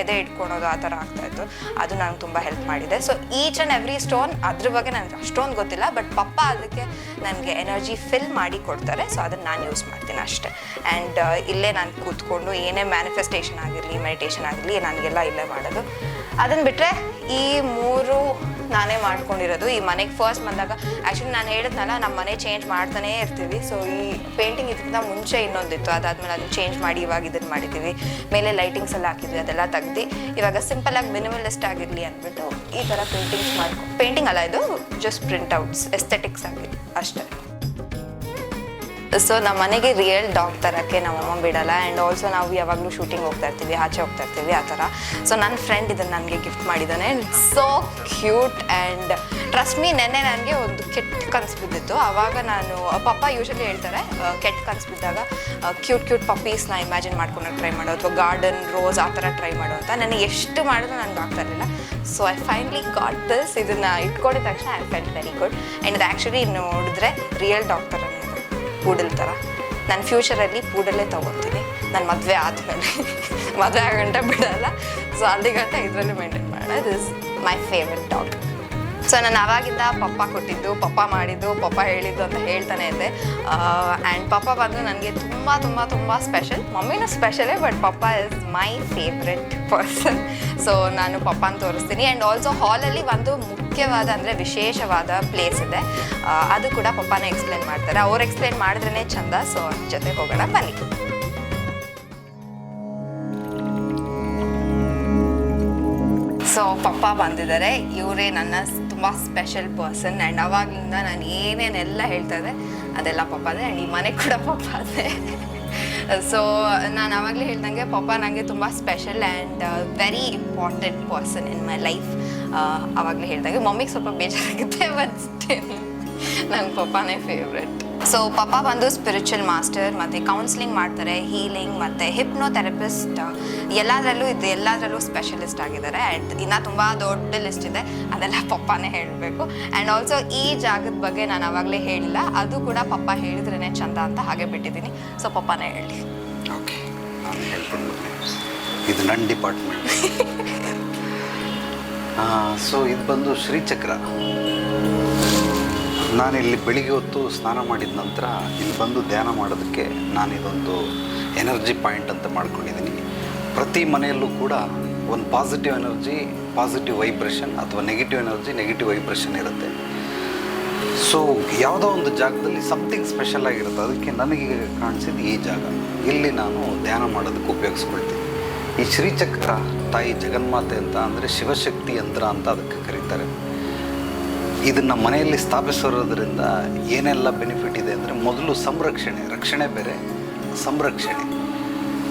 ಎದೆ ಇಟ್ಕೊಳೋದು ಆ ಥರ ಆಗ್ತಾಯಿತ್ತು ಅದು ನಂಗೆ ತುಂಬ ಹೆಲ್ಪ್ ಮಾಡಿದೆ. So each and every stone ಅದ್ರ ಬಗ್ಗೆ ನನಗೆ ಅಷ್ಟೊಂದು ಗೊತ್ತಿಲ್ಲ ಬಟ್ ಪಪ್ಪ ಅದಕ್ಕೆ ನನಗೆ ಎನರ್ಜಿ ಫಿಲ್ ಮಾಡಿ ಕೊಡ್ತಾರೆ. ಸೊ ಅದನ್ನು ನಾನು ಯೂಸ್ ಮಾಡ್ತೀನಿ ಅಷ್ಟೇ. ಆ್ಯಂಡ್ ಇಲ್ಲೇ ನಾನು ಕೂತ್ಕೊಂಡು ಏನೇ ಮ್ಯಾನಿಫೆಸ್ಟೇಷನ್ ಆಗಿರಲಿ ಮೆಡಿಟೇಷನ್ ಆಗಿರಲಿ, ನನಗೆಲ್ಲ ಇಲ್ಲೇ ಮಾಡೋದು. ಅದನ್ನು ಬಿಟ್ಟರೆ ಈ ಮೂರು ನಾನೇ ಮಾಡ್ಕೊಂಡಿರೋದು. ಈ ಮನೆಗೆ ಫಸ್ಟ್ ಬಂದಾಗ ಆ್ಯಕ್ಚುಲಿ ನಾನು ಹೇಳಿದ್ನಲ್ಲ ನಮ್ಮ ಮನೆ ಚೇಂಜ್ ಮಾಡ್ತಾನೇ ಇರ್ತೀವಿ. ಸೊ ಈ ಪೇಂಟಿಂಗ್ ಇದಕ್ಕಿಂತ ಮುಂಚೆ ಇನ್ನೊಂದಿತ್ತು. ಅದಾದ್ಮೇಲೆ ಅದನ್ನ ಚೇಂಜ್ ಮಾಡಿ ಇವಾಗ ಇದನ್ನು ಮಾಡಿದ್ದೀವಿ ಮೇಲೆ ಲೈಟಿಂಗ್ಸ್ ಎಲ್ಲ ಹಾಕಿದ್ವಿ, ಅದೆಲ್ಲ ತೆಗ್ದು. ಇವಾಗ ಸಿಂಪಲ್ ಆಗಿ ಮಿನಿಮಲಿಸ್ಟ್ ಆಗಿರಲಿ ಅಂದ್ಬಿಟ್ಟು ಈ ಥರ ಪೇಂಟಿಂಗ್ಸ್ ಮಾಡ್ಕೊ ಪೇಂಟಿಂಗ್ ಅಲ್ಲ ಇದು ಜಸ್ಟ್ ಪ್ರಿಂಟ್ಔಟ್ಸ್ ಎಸ್ಥೆಟಿಕ್ಸ್ ಆಗಿ ಅಷ್ಟೇ. ಸೊ ನಮ್ಮ ಮನೆಗೆ ರಿಯಲ್ ಡಾಗ್ ತರಕ್ಕೆ ನಮ್ಮಮ್ಮ ಬಿಡಲ್ಲ. ಆ್ಯಂಡ್ ಆಲ್ಸೋ ನಾವು ಯಾವಾಗಲೂ ಶೂಟಿಂಗ್ ಹೋಗ್ತಾ ಇರ್ತೀವಿ, ಆಚೆ ಹೋಗ್ತಾ ಇರ್ತೀವಿ, ಆ ಥರ. ಸೊ ನನ್ನ ಫ್ರೆಂಡ್ ಇದನ್ನು ನನಗೆ ಗಿಫ್ಟ್ ಮಾಡಿದ್ದಾನೆ so cute and trust me ನೆನ್ನೆ ನನಗೆ ಒಂದು ಕೆಟ್ಟ ಕನಸು ಬಿದ್ದಿತ್ತು. ಆವಾಗ ನಾನು, ಪಪ್ಪ ಯೂಶಲಿ ಹೇಳ್ತಾರೆ ಕೆಟ್ಟ ಕನಸು ಬಿದ್ದಾಗ ಕ್ಯೂಟ್ ಕ್ಯೂಟ್ ಪಪ್ಪೀಸ್ನ ಇಮ್ಯಾಜಿನ್ ಮಾಡ್ಕೊಂಡು ಟ್ರೈ ಮಾಡೋ. ಅಥವಾ ಗಾರ್ಡನ್ ರೋಸ್ ಆ ಥರ ಟ್ರೈ ಮಾಡೋ ಅಂತ. ನನಗೆ ಎಷ್ಟು ಮಾಡಿದ್ರು ನನಗೆ ಆಗ್ತಾ ಇರಲಿಲ್ಲ. So I finally got this ಇದನ್ನು ಇಟ್ಕೊಂಡಿದ ತಕ್ಷಣ I fell very good and ಇದು ಆ್ಯಕ್ಚುಲಿ ನೋಡಿದ್ರೆ ರಿಯಲ್ ಡಾಕ್ಟರ್ ಪೂಡಲ್ ಥರ ನನ್ನ ಫ್ಯೂಚರಲ್ಲಿ ಪೂಡಲ್ಲೇ ತೊಗೊತೀನಿ. ನನ್ನ ಮದುವೆ ಆದಮೇಲೆ. ಮದುವೆ ಆಗಂಟ ಬಿಡಲ್ಲ. ಸೊ ಗಂಟ ಇದರಲ್ಲಿ ಮೇಂಟೈನ್ ಮಾಡೋಣ this my favourite dog so ನಾನು ಅವಾಗಿಂದ ಪಪ್ಪ ಕೊಟ್ಟಿದ್ದು, ಪಪ್ಪ ಮಾಡಿದ್ದು, ಪಪ್ಪ ಹೇಳಿದ್ದು ಅಂತ ಹೇಳ್ತಾನೆ ಇದ್ದೆ. ಆ್ಯಂಡ್ ಪಪ್ಪ ಬಂದು ನನಗೆ ತುಂಬ ತುಂಬ ತುಂಬ ಸ್ಪೆಷಲ್ ಮಮ್ಮಿನೂ ಸ್ಪೆಷಲೇ but papa is my favourite person so ನಾನು ಪಪ್ಪನ ತೋರಿಸ್ತೀನಿ. ಆ್ಯಂಡ್ ಆಲ್ಸೋ ಹಾಲಲ್ಲಿ ಒಂದು ಮುಖ್ಯವಾದ ಅಂದರೆ ವಿಶೇಷವಾದ ಪ್ಲೇಸ್ ಇದೆ. ಅದು ಕೂಡ ಪಪ್ಪನೇ ಎಕ್ಸ್ಪ್ಲೇನ್ ಮಾಡ್ತಾರೆ. ಅವ್ರು ಎಕ್ಸ್ಪ್ಲೇನ್ ಮಾಡಿದ್ರೇ ಚಂದ. ಸೊ ಅವ್ರ ಜೊತೆ ಹೋಗೋಣ, ಬನ್ನಿ. ಸೊ ಪಪ್ಪ ಬಂದಿದ್ದಾರೆ. ಇವರೇ ನನ್ನ ತುಂಬ ಸ್ಪೆಷಲ್ ಪರ್ಸನ್ ಆ್ಯಂಡ್ ಅವಾಗಿಂದ ನಾನು ಏನೇನೆಲ್ಲ ಹೇಳ್ತಾ ಇದ್ದೆ ಅದೆಲ್ಲ ಪಪ್ಪ ಅದೇ ಆ್ಯಂಡ್ ಈ ಮನೆ ಕೂಡ ಪಪ್ಪ ಅದೇ. ಸೊ ನಾನು ಆವಾಗಲೇ ಹೇಳ್ದಂಗೆ ಪಪ್ಪ ನನಗೆ ತುಂಬ special and very important person in my life ಆವಾಗಲೇ ಹೇಳ್ದಂಗೆ ಮಮ್ಮಿಗೆ ಸ್ವಲ್ಪ ಬೇಜಾರಾಗುತ್ತೆ ಬಟ್ ಸ್ಟಿಲ್ ನನ್ನ ಪಪ್ಪನೇ ಫೇವ್ರೆಟ್ ಸೊ ಪಪ್ಪ ಬಂದು ಸ್ಪಿರಿಚುವಲ್ ಮಾಸ್ಟರ್ ಮತ್ತು ಕೌನ್ಸಿಲಿಂಗ್ ಮಾಡ್ತಾರೆ ಹೀಲಿಂಗ್ ಮತ್ತು ಹಿಪ್ನೋಥೆರಪಿಸ್ಟ್ ಎಲ್ಲದರಲ್ಲೂ ಇದು ಎಲ್ಲದರಲ್ಲೂ ಸ್ಪೆಷಲಿಸ್ಟ್ ಆಗಿದ್ದಾರೆ. ಆ್ಯಂಡ್ ಇನ್ನೂ ತುಂಬ ದೊಡ್ಡ ಲಿಸ್ಟ್ ಇದೆ. ಅದೆಲ್ಲ ಪಪ್ಪನೇ ಹೇಳಬೇಕು. ಆ್ಯಂಡ್ ಆಲ್ಸೋ ಈ ಜಾಗದ ಬಗ್ಗೆ ನಾನು ಆವಾಗಲೇ ಹೇಳಿಲ್ಲ. ಅದು ಕೂಡ ಪಪ್ಪ ಹೇಳಿದ್ರೇ ಚಂದ ಅಂತ ಹಾಗೆ ಬಿಟ್ಟಿದ್ದೀನಿ. ಸೊ ಪಪ್ಪನೇ ಹೇಳಿ. ಓಕೆ ನಾನು ಹೇಳ್ಕೊಂಡು ಇದು ನನ್ನ ಡಿಪಾರ್ಟ್ಮೆಂಟ್ ಸೊ ಇದು ಬಂದು ಶ್ರೀಚಕ್ರ. ನಾನು ಇಲ್ಲಿ ಬೆಳಿಗ್ಗೆ ಹೊತ್ತು ಸ್ನಾನ ಮಾಡಿದ ನಂತರ ಇಲ್ಲಿ ಬಂದು ಧ್ಯಾನ ಮಾಡೋದಕ್ಕೆ ನಾನು ಇದೊಂದು ಎನರ್ಜಿ ಪಾಯಿಂಟ್ ಅಂತ ಮಾಡ್ಕೊಂಡಿದ್ದೀನಿ. ಪ್ರತಿ ಮನೆಯಲ್ಲೂ ಕೂಡ ಒಂದು ಪಾಸಿಟಿವ್ ಎನರ್ಜಿ, ಪಾಸಿಟಿವ್ ವೈಬ್ರೇಷನ್ ಅಥವಾ ನೆಗೆಟಿವ್ ಎನರ್ಜಿ, ನೆಗೆಟಿವ್ ವೈಬ್ರೇಷನ್ ಇರುತ್ತೆ. ಸೊ, ಯಾವುದೋ ಒಂದು ಜಾಗದಲ್ಲಿ ಸಮಥಿಂಗ್ ಸ್ಪೆಷಲ್ ಆಗಿರುತ್ತೆ. ಅದಕ್ಕೆ ನನಗೆ ಕಾಣಿಸಿದ್ದು ಈ ಜಾಗ. ಇಲ್ಲಿ ನಾನು ಧ್ಯಾನ ಮಾಡೋದಕ್ಕೆ ಉಪಯೋಗಿಸ್ಕೊಳ್ತೀನಿ. ಈ ಶ್ರೀಚಕ್ರ ತಾಯಿ ಜಗನ್ಮಾತೆ ಅಂತ ಅಂದರೆ ಶಿವಶಕ್ತಿ ಯಂತ್ರ ಅಂತ ಅದಕ್ಕೆ ಕರೀತಾರೆ. ಇದನ್ನು ಮನೆಯಲ್ಲಿ ಸ್ಥಾಪಿಸಿರೋದ್ರಿಂದ ಏನೆಲ್ಲ ಬೆನಿಫಿಟ್ ಇದೆ ಅಂದರೆ ಮೊದಲು ಸಂರಕ್ಷಣೆ, ರಕ್ಷಣೆ ಬೇರೆ, ಸಂರಕ್ಷಣೆ.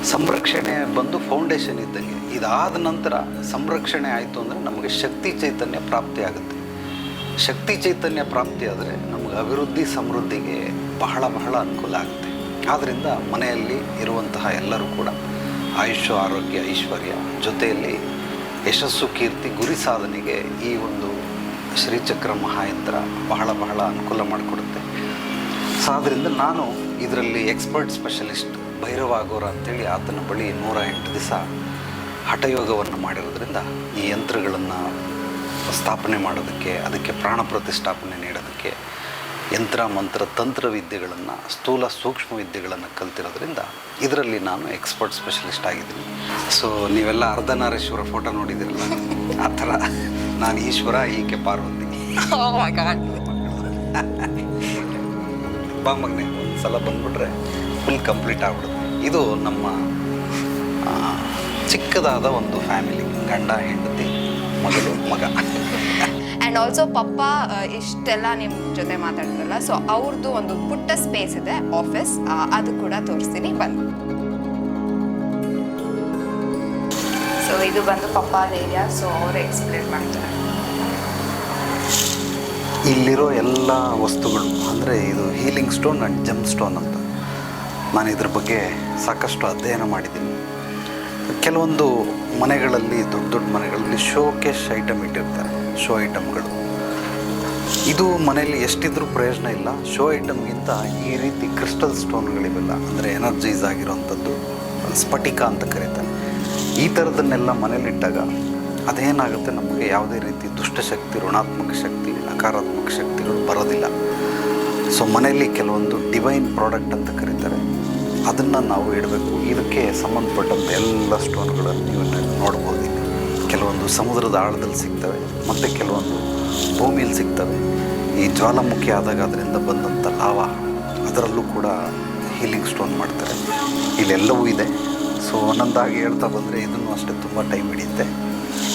ಸಂರಕ್ಷಣೆ ಬಂದು ಫೌಂಡೇಶನ್ ಇದ್ದಂಗೆ. ಇದಾದ ನಂತರ ಸಂರಕ್ಷಣೆ ಆಯಿತು ಅಂದರೆ ನಮಗೆ ಶಕ್ತಿ ಚೈತನ್ಯ ಪ್ರಾಪ್ತಿ ಆಗುತ್ತೆ. ಶಕ್ತಿ ಚೈತನ್ಯ ಪ್ರಾಪ್ತಿ ಆದರೆ ನಮಗೆ ಅಭಿವೃದ್ಧಿ, ಸಮೃದ್ಧಿಗೆ ಬಹಳ ಬಹಳ ಅನುಕೂಲ ಆಗುತ್ತೆ. ಆದ್ದರಿಂದ ಮನೆಯಲ್ಲಿ ಇರುವಂತಹ ಎಲ್ಲರೂ ಕೂಡ ಆಯುಷ್ಯ, ಆರೋಗ್ಯ, ಐಶ್ವರ್ಯ ಜೊತೆಯಲ್ಲಿ ಯಶಸ್ಸು, ಕೀರ್ತಿ, ಗುರಿ ಸಾಧನೆಗೆ ಈ ಒಂದು ಶ್ರೀಚಕ್ರ ಮಹಾಯಂತ್ರ ಬಹಳ ಬಹಳ ಅನುಕೂಲ ಮಾಡಿಕೊಡುತ್ತೆ. ಸೊ ಆದ್ದರಿಂದ ನಾನು ಇದರಲ್ಲಿ ಎಕ್ಸ್ಪರ್ಟ್ ಸ್ಪೆಷಲಿಸ್ಟ್ ಭೈರವ ಅಂತೇಳಿ ಆತನ ಬಳಿ ನೂರ ಎಂಟು ದಿವಸ ಹಠಯೋಗವನ್ನು ಮಾಡಿರೋದ್ರಿಂದ ಈ ಯಂತ್ರಗಳನ್ನು ಸ್ಥಾಪನೆ ಮಾಡೋದಕ್ಕೆ, ಅದಕ್ಕೆ ಪ್ರಾಣ ಪ್ರತಿಷ್ಠಾಪನೆ ನೀಡೋದಕ್ಕೆ ಯಂತ್ರ, ಮಂತ್ರ, ತಂತ್ರ ವಿದ್ಯೆಗಳನ್ನು, ಸ್ಥೂಲ ಸೂಕ್ಷ್ಮ ವಿದ್ಯೆಗಳನ್ನು ಕಲ್ತಿರೋದ್ರಿಂದ ಇದರಲ್ಲಿ ನಾನು ಎಕ್ಸ್ಪರ್ಟ್ ಸ್ಪೆಷಲಿಸ್ಟ್ ಆಗಿದ್ದೀನಿ. ಸೊ ನೀವೆಲ್ಲ ಅರ್ಧನಾರೇಶ್ವರ ಫೋಟೋ ನೋಡಿದಿರಲ್ಲ ಆ ಥರ. ನಾನು ಈಶ್ವರ ಈಕೆ ಪಾರ್ವತಿ. ಬಾ ಮಗನೆ ಒಂದು ಸಲ ಬಂದ್ಬಿಟ್ರೆ ಫುಲ್ ಕಂಪ್ಲೀಟ್ ಆಗ್ಬಿಡುತ್ತೆ. ಇದು ನಮ್ಮ ಚಿಕ್ಕದಾದ ಒಂದು ಫ್ಯಾಮಿಲಿ ಗಂಡ ಹೆಂಡತಿ ಮಗಳು ಮಗ. ಆ್ಯಂಡ್ ಆಲ್ಸೋ ಪಪ್ಪ ಇಷ್ಟೆಲ್ಲ ನಿಮ್ಮ ಜೊತೆ ಮಾತಾಡ್ತಾರಲ್ಲ ಸೊ ಅವ್ರದ್ದು ಒಂದು ಪುಟ್ಟ ಸ್ಪೇಸ್ ಇದೆ ಆಫೀಸ್ ಅದು ಕೂಡ ತೋರಿಸ್ತೀನಿ ಬಂದು ಇದು ಬಂದು ಪಪ್ಪಾದ ಏರಿಯಾ ಸೊ ಅವರು ಎಕ್ಸ್ಪ್ಲೇನ್ ಮಾಡ್ತಾರೆ. ಇಲ್ಲಿರೋ ಎಲ್ಲ ವಸ್ತುಗಳು, ಅಂದರೆ ಇದು healing stone and gem stone ಅಂತ. ನಾನು ಇದ್ರ ಬಗ್ಗೆ ಸಾಕಷ್ಟು ಅಧ್ಯಯನ ಮಾಡಿದ್ದೀನಿ. ಕೆಲವೊಂದು ಮನೆಗಳಲ್ಲಿ, ದೊಡ್ಡ ದೊಡ್ಡ ಮನೆಗಳಲ್ಲಿ ಶೋಕೇಶ್ ಐಟಮ್ ಇಟ್ಟಿರ್ತಾರೆ ಶೋ ಐಟಮ್ಗಳು ಇದು ಮನೆಯಲ್ಲಿ ಎಷ್ಟಿದ್ರೂ ಪ್ರಯೋಜನ ಇಲ್ಲ. ಶೋ ಐಟಮ್ಗಿಂತ ಈ ರೀತಿ ಕ್ರಿಸ್ಟಲ್ ಸ್ಟೋನ್ಗಳಿವೆಲ್ಲ ಅಂದರೆ ಎನರ್ಜೈಸ್ ಆಗಿರೋವಂಥದ್ದು, ಸ್ಫಟಿಕ ಅಂತ ಕರೀತಾರೆ. ಈ ಥರದನ್ನೆಲ್ಲ ಮನೇಲಿಟ್ಟಾಗ ಅದೇನಾಗುತ್ತೆ? ನಮಗೆ ಯಾವುದೇ ರೀತಿ ದುಷ್ಟಶಕ್ತಿ ಋಣಾತ್ಮಕ ಶಕ್ತಿ, ನಕಾರಾತ್ಮಕ ಶಕ್ತಿಗಳು ಬರೋದಿಲ್ಲ. ಸೊ ಮನೆಯಲ್ಲಿ ಕೆಲವೊಂದು ಡಿವೈನ್ ಪ್ರಾಡಕ್ಟ್ ಅಂತ ಕರೀತಾರೆ. ಅದನ್ನು ನಾವು ಇಡಬೇಕು. ಇದಕ್ಕೆ ಸಂಬಂಧಪಟ್ಟಂಥ ಎಲ್ಲ ಸ್ಟೋನ್ಗಳನ್ನು ನೀವು ನೋಡ್ಬೋದು. ಕೆಲವೊಂದು ಸಮುದ್ರದ ಆಳದಲ್ಲಿ ಸಿಗ್ತವೆ, ಮತ್ತು ಕೆಲವೊಂದು ಭೂಮಿಯಲ್ಲಿ ಸಿಗ್ತವೆ. ಈ ಜ್ವಾಲಾಮುಖಿ ಆದಾಗ ಅದರಿಂದ ಬಂದಂಥ ಲಾವ, ಅದರಲ್ಲೂ ಕೂಡ ಹೀಲಿಂಗ್ ಸ್ಟೋನ್ ಮಾಡ್ತಾರೆ. ಇಲ್ಲೆಲ್ಲವೂ ಇದೆ. ಸೊ ಒಂದೊಂದಾಗಿ ಹೇಳ್ತಾ ಬಂದರೆ ಇದನ್ನು ಅಷ್ಟೇ ತುಂಬ ಟೈಮ್ ಹಿಡಿಯುತ್ತೆ.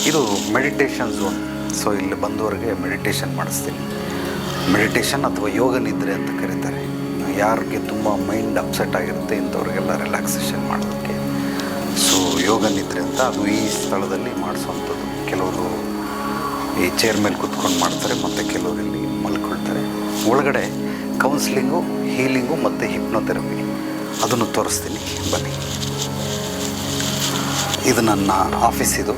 ಇದು ಮೆಡಿಟೇಷನ್ ಝೋನ್ ಸೊ ಇಲ್ಲಿ ಬಂದವರಿಗೆ ಮೆಡಿಟೇಷನ್ ಮಾಡಿಸ್ತೀನಿ. ಮೆಡಿಟೇಷನ್ ಅಥವಾ ಯೋಗ ನಿದ್ರೆ ಅಂತ ಕರೀತಾರೆ. ಯಾರಿಗೆ ತುಂಬ ಮೈಂಡ್ ಅಪ್ಸೆಟ್ ಆಗಿರುತ್ತೆ, ಇಂಥವ್ರಿಗೆಲ್ಲ ರಿಲ್ಯಾಕ್ಸೇಷನ್ ಮಾಡೋದಕ್ಕೆ ಸೊ ಯೋಗ ನಿದ್ರೆ ಅಂತ ಅದು ಈ ಸ್ಥಳದಲ್ಲಿ ಮಾಡಿಸುವಂಥದ್ದು. ಕೆಲವರು ಈ ಚೇರ್ ಮೇಲೆ ಕುತ್ಕೊಂಡು ಮಾಡ್ತಾರೆ, ಮತ್ತು ಕೆಲವರು ಇಲ್ಲಿ ಮಲ್ಕೊಳ್ತಾರೆ. ಒಳಗಡೆ ಕೌನ್ಸಿಲಿಂಗು ಹೀಲಿಂಗು ಮತ್ತು ಹಿಪ್ನೋಥೆರಪಿ ಅದನ್ನು ತೋರಿಸ್ತೀನಿ. ಬನ್ನಿ. ಇದು ನನ್ನ ಆಫೀಸ್ ಇದು.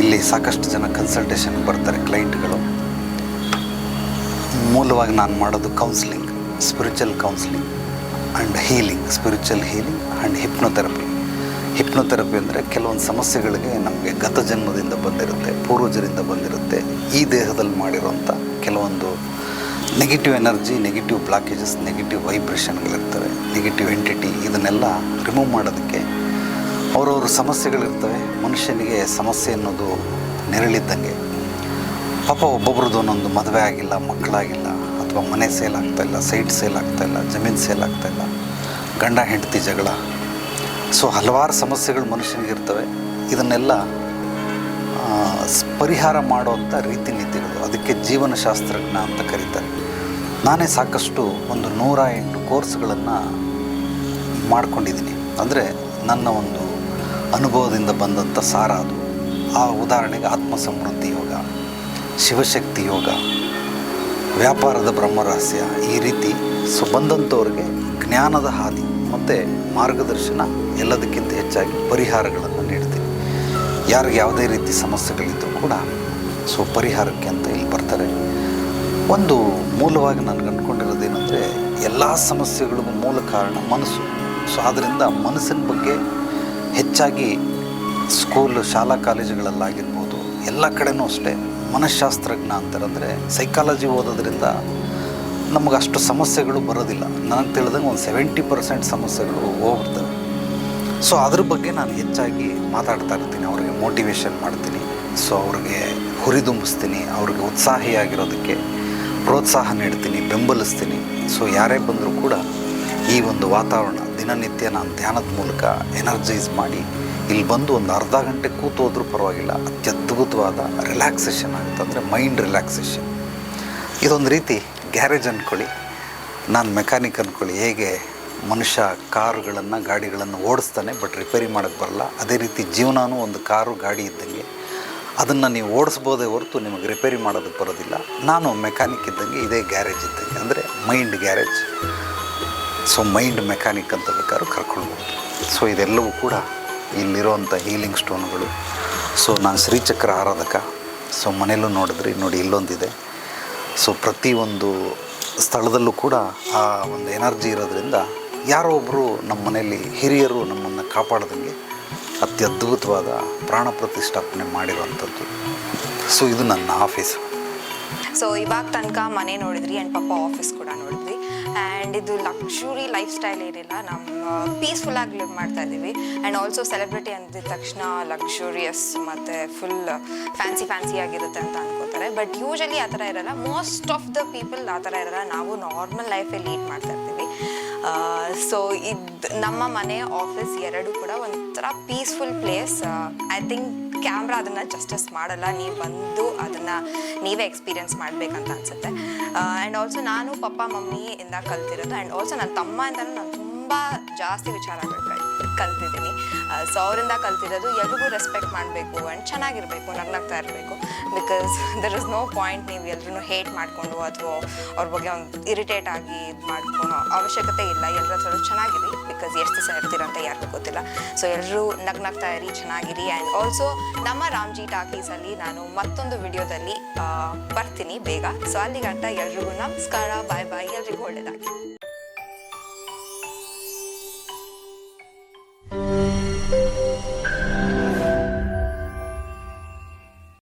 ಇಲ್ಲಿ ಸಾಕಷ್ಟು ಜನ ಕನ್ಸಲ್ಟೇಷನ್ ಬರ್ತಾರೆ ಕ್ಲೈಂಟ್ಗಳು ಮೂಲವಾಗಿ ನಾನು ಮಾಡೋದು counselling spiritual counselling and healing spiritual healing and hypnotherapy hypnotherapy ಅಂದರೆ ಕೆಲವೊಂದು ಸಮಸ್ಯೆಗಳಿಗೆ ನಮಗೆ ಗತ ಜನ್ಮದಿಂದ ಬಂದಿರುತ್ತೆ, ಪೂರ್ವಜರಿಂದ ಬಂದಿರುತ್ತೆ, ಈ ದೇಹದಲ್ಲಿ ಮಾಡಿರೋಂಥ ಕೆಲವೊಂದು negative energy negative blockages negative ವೈಬ್ರೇಷನ್ಗಳಿರ್ತವೆ negative entity ಇದನ್ನೆಲ್ಲ ರಿಮೂವ್ ಮಾಡೋದಕ್ಕೆ ಅವ್ರವ್ರ ಸಮಸ್ಯೆಗಳಿರ್ತವೆ, ಮನುಷ್ಯನಿಗೆ ಸಮಸ್ಯೆ ಅನ್ನೋದು ನೆರಳಿದ್ದಂಗೆ. ಪಾಪ ಒಬ್ಬೊಬ್ರದ್ದು ಒಂದೊಂದು ಮದುವೆ ಆಗಿಲ್ಲ, ಮಕ್ಕಳಾಗಿಲ್ಲ, ಅಥವಾ ಮನೆ ಸೇಲ್ ಆಗ್ತಾಯಿಲ್ಲ ಸೈಟ್ ಸೇಲ್ ಆಗ್ತಾಯಿಲ್ಲ ಜಮೀನು ಸೇಲ್ ಆಗ್ತಾಯಿಲ್ಲ ಗಂಡ, ಹೆಂಡತಿ ಜಗಳ. ಸೊ ಹಲವಾರು ಸಮಸ್ಯೆಗಳು ಮನುಷ್ಯನಿಗೆ ಇರ್ತವೆ. ಇದನ್ನೆಲ್ಲ ಪರಿಹಾರ ಮಾಡುವಂಥ ರೀತಿ ನೀತಿಗಳು ಅದಕ್ಕೆ ಜೀವನಶಾಸ್ತ್ರಜ್ಞ ಅಂತ ಕರೀತಾರೆ. ನಾನೇ ಸಾಕಷ್ಟು ಒಂದು ನೂರ ಎಂಟು ಕೋರ್ಸ್ಗಳನ್ನು ಮಾಡ್ಕೊಂಡಿದ್ದೀನಿ. ಅಂದರೆ, ನನ್ನ ಒಂದು ಅನುಭವದಿಂದ ಬಂದಂಥ ಸಾರ ಅದು ಆ ಉದಾಹರಣೆಗೆ ಆತ್ಮ ಸಮೃದ್ಧಿ ಯೋಗ, ಶಿವಶಕ್ತಿ ಯೋಗ, ವ್ಯಾಪಾರದ ಬ್ರಹ್ಮರಹಸ್ಯ, ಈ ರೀತಿ ಸೊ ಬಂದಂಥವ್ರಿಗೆ ಜ್ಞಾನದ ಹಾದಿ ಮತ್ತು ಮಾರ್ಗದರ್ಶನ ಎಲ್ಲದಕ್ಕಿಂತ ಹೆಚ್ಚಾಗಿ ಪರಿಹಾರಗಳನ್ನು ನೀಡ್ತೀನಿ. ಯಾರಿಗೆ ಯಾವುದೇ ರೀತಿ ಸಮಸ್ಯೆಗಳಿದ್ದರೂ ಕೂಡ ಸೊ ಪರಿಹಾರಕ್ಕೆ ಅಂತ ಇಲ್ಲಿ ಬರ್ತಾರೆ. ಒಂದು ಮೂಲವಾಗಿ ನನಗೆ ಅಂದ್ಕೊಂಡಿರೋದೇನೆಂದರೆ, ಎಲ್ಲ ಸಮಸ್ಯೆಗಳಿಗೂ ಮೂಲ ಕಾರಣ ಮನಸ್ಸು. ಸೊ ಆದ್ದರಿಂದ ಮನಸ್ಸಿನ ಬಗ್ಗೆ ಹೆಚ್ಚಾಗಿ ಸ್ಕೂಲ್, ಶಾಲಾ ಕಾಲೇಜುಗಳಲ್ಲಾಗಿರ್ಬೋದು, ಎಲ್ಲ ಕಡೆನೂ ಅಷ್ಟೇ ಮನಃಶಾಸ್ತ್ರಜ್ಞ ಅಂತಾರಂದರೆ ಸೈಕಾಲಜಿ ಓದೋದ್ರಿಂದ ನಮಗೆ ಅಷ್ಟು ಸಮಸ್ಯೆಗಳು ಬರೋದಿಲ್ಲ. ನನಗೆ ತಿಳಿದಂಗೆ ಒಂದು ಸೆವೆಂಟಿ ಪರ್ಸೆಂಟ್ ಸಮಸ್ಯೆಗಳು ಹೋಗ್ಬಿಡ್ತವೆ. ಸೊ ಅದ್ರ ಬಗ್ಗೆ ನಾನು ಹೆಚ್ಚಾಗಿ ಮಾತಾಡ್ತಾ ಇರ್ತೀನಿ, ಅವ್ರಿಗೆ ಮೋಟಿವೇಶನ್ ಮಾಡ್ತೀನಿ. ಸೊ ಅವ್ರಿಗೆ ಹುರಿದುಂಬಿಸ್ತೀನಿ ಅವ್ರಿಗೆ ಉತ್ಸಾಹಿಯಾಗಿರೋದಕ್ಕೆ ಪ್ರೋತ್ಸಾಹ ನೀಡ್ತೀನಿ, ಬೆಂಬಲಿಸ್ತೀನಿ. ಸೊ ಯಾರೇ ಬಂದರೂ ಕೂಡ ಈ ಒಂದು ವಾತಾವರಣ ದಿನನಿತ್ಯ ನಾನು ಧ್ಯಾನದ ಮೂಲಕ ಎನರ್ಜೈಸ್ ಮಾಡಿ ಇಲ್ಲಿ ಬಂದು ಒಂದು ಅರ್ಧ ಗಂಟೆ ಕೂತೋದ್ರೂ ಪರವಾಗಿಲ್ಲ, ಅತ್ಯದ್ಭುತವಾದ ರಿಲ್ಯಾಕ್ಸೇಷನ್ ಆಗುತ್ತೆ ಅಂದರೆ ಮೈಂಡ್ ರಿಲ್ಯಾಕ್ಸೇಷನ್ ಇದೊಂದು ರೀತಿ ಗ್ಯಾರೇಜ್ ಅಂದ್ಕೊಳ್ಳಿ ನಾನು ಮೆಕ್ಯಾನಿಕ್ ಅಂದ್ಕೊಳ್ಳಿ ಹೇಗೆ ಮನುಷ್ಯ ಕಾರುಗಳನ್ನು, ಗಾಡಿಗಳನ್ನು ಓಡಿಸ್ತಾನೆ ಬಟ್ ರಿಪೇರಿ ಮಾಡೋಕ್ಕೆ ಬರಲ್ಲ. ಅದೇ ರೀತಿ ಜೀವನವೂ ಒಂದು ಕಾರು, ಗಾಡಿ ಇದ್ದಂಗೆ. ಅದನ್ನು ನೀವು ಓಡಿಸ್ಬೋದೇ ಹೊರತು ನಿಮಗೆ ರಿಪೇರಿ ಮಾಡೋದಕ್ಕೆ ಬರೋದಿಲ್ಲ. ನಾನು ಮೆಕ್ಯಾನಿಕ್ ಇದ್ದಂಗೆ ಇದೇ ಗ್ಯಾರೇಜ್ ಇದ್ದಂಗೆ, ಅಂದರೆ mind garage so mind mechanic ಅಂತ ಬೇಕಾದ್ರೂ ಕರ್ಕೊಳ್ಬೋದು ಸೊ ಇದೆಲ್ಲವೂ ಕೂಡ ಇಲ್ಲಿರೋವಂಥ ಹೀಲಿಂಗ್ ಸ್ಟೋನ್ಗಳು ಸೊ ನಾನು ಶ್ರೀಚಕ್ರ ಆರಾಧಕ. ಸೊ ಮನೆಯಲ್ಲೂ ನೋಡಿದ್ರಿ, ನೋಡಿ, ಇಲ್ಲೊಂದಿದೆ. ಸೊ ಪ್ರತಿಯೊಂದು ಸ್ಥಳದಲ್ಲೂ ಕೂಡ ಆ ಒಂದು ಎನರ್ಜಿ ಇರೋದ್ರಿಂದ ಯಾರೋ ಒಬ್ಬರು ನಮ್ಮ ಮನೆಯಲ್ಲಿ ಹಿರಿಯರು ನಮ್ಮನ್ನು ಕಾಪಾಡ್ದಂಗೆ ಅತ್ಯದ್ಭುತವಾದ ಪ್ರಾಣ ಪ್ರತಿಷ್ಠಾಪನೆ ಮಾಡಿರುವಂಥದ್ದು. ಸೊ ಇದು ನನ್ನ ಆಫೀಸ್ ಸೊ ಇವಾಗ ತನಕ ಮನೆ ನೋಡಿದ್ರಿ ಆ್ಯಂಡ್ ಪಪ್ಪ ಆಫೀಸ್ ಕೂಡ ನೋಡಿದ್ವಿ ಆ್ಯಂಡ್ ಇದು ಲಕ್ಷುರಿ ಲೈಫ್ ಸ್ಟೈಲ್ ಏನಿಲ್ಲ ನಮ್ಮ ಪೀಸ್ಫುಲ್ಲಾಗಿ ಲಿವ್ ಮಾಡ್ತಾ ಇದ್ದೀವಿ. ಆ್ಯಂಡ್ ಆಲ್ಸೋ ಸೆಲೆಬ್ರಿಟಿ ಅಂದಿದ ತಕ್ಷಣ ಲಕ್ಷುರಿಯಸ್ ಮತ್ತು ಫುಲ್ ಫ್ಯಾನ್ಸಿ ಫ್ಯಾನ್ಸಿ ಆಗಿರುತ್ತೆ ಅಂತ ಅನ್ಕೋತಾರೆ. ಬಟ್ ಯೂಶಲಿ ಆ ಥರ ಇರಲ್ಲ. ಮೋಸ್ಟ್ ಆಫ್ ದ ಪೀಪಲ್ ಆ ಥರ ಇರಲ್ಲ. ನಾವು ನಾರ್ಮಲ್ ಲೈಫೇ ಲೀಡ್ ಮಾಡ್ತಾ ಇರ್ತೀವಿ. ಸೊ ಇದು ನಮ್ಮ ಮನೆ ಆಫೀಸ್ ಎರಡು ಕೂಡ ಒಂಥರ peaceful place I think camera ಅದನ್ನು ಜಸ್ಟಿಸ್ ಮಾಡಲ್ಲ. ನೀವು ಬಂದು ಅದನ್ನು ನೀವೇ ಎಕ್ಸ್ಪೀರಿಯನ್ಸ್ ಮಾಡಬೇಕಂತ ಅನ್ಸುತ್ತೆ. ಆ್ಯಂಡ್ ಆಲ್ಸೋ ನಾನು ಪಪ್ಪ ಮಮ್ಮಿಯಿಂದ ಕಲ್ತಿರೋದು. ಆ್ಯಂಡ್ ಆಲ್ಸೋ ನನ್ನ ತಮ್ಮ ಅಂತಲೂ ನಾನು ತುಂಬ ಜಾಸ್ತಿ ವಿಚಾರ ಕಲ್ ಕಲ್ತಿದ್ದೀನಿ. ಸೊ ಅವರಿಂದ ಕಲ್ತಿರೋದು ಎಲ್ರಿಗೂ ರೆಸ್ಪೆಕ್ಟ್ ಮಾಡಬೇಕು ಆ್ಯಂಡ್ ಚೆನ್ನಾಗಿರಬೇಕು, ನಗ್ನಗ್ತಾ ಇರಬೇಕು. Because there is no point ನೀವು ಎಲ್ರೂ ಹೇಟ್ ಮಾಡಿಕೊಂಡು ಅಥವಾ ಅವ್ರ ಬಗ್ಗೆ ಒಂದು ಇರಿಟೇಟ್ ಆಗಿ ಇದು ಮಾಡ್ಕೊಳೋ ಅವಶ್ಯಕತೆ ಇಲ್ಲ. ಎಲ್ಲರ ಹತ್ರ ಚೆನ್ನಾಗಿರಿ. ಬಿಕಾಸ್ ಎಷ್ಟು ದಿವಸ ಇರ್ತೀರ ಅಂತ ಯಾರಿಗೂ ಗೊತ್ತಿಲ್ಲ. ಸೊ ಎಲ್ಲರೂ ನಗ್ನಗ್ತಾ ಇರಿ, ಚೆನ್ನಾಗಿರಿ ಆ್ಯಂಡ್ ಆಲ್ಸೋ ನಮ್ಮ ರಾಮ್ಜಿ ಟಾಕೀಸಲ್ಲಿ ನಾನು ಮತ್ತೊಂದು ವಿಡಿಯೋದಲ್ಲಿ ಬರ್ತೀನಿ ಬೇಗ. ಸೊ ಅಲ್ಲಿಗಂಟ ಎಲ್ರಿಗೂ ನಮಸ್ಕಾರ ಬಾಯ್ ಬಾಯ್ ಎಲ್ರಿಗೂ ಒಳ್ಳೆಯದಾಗಿ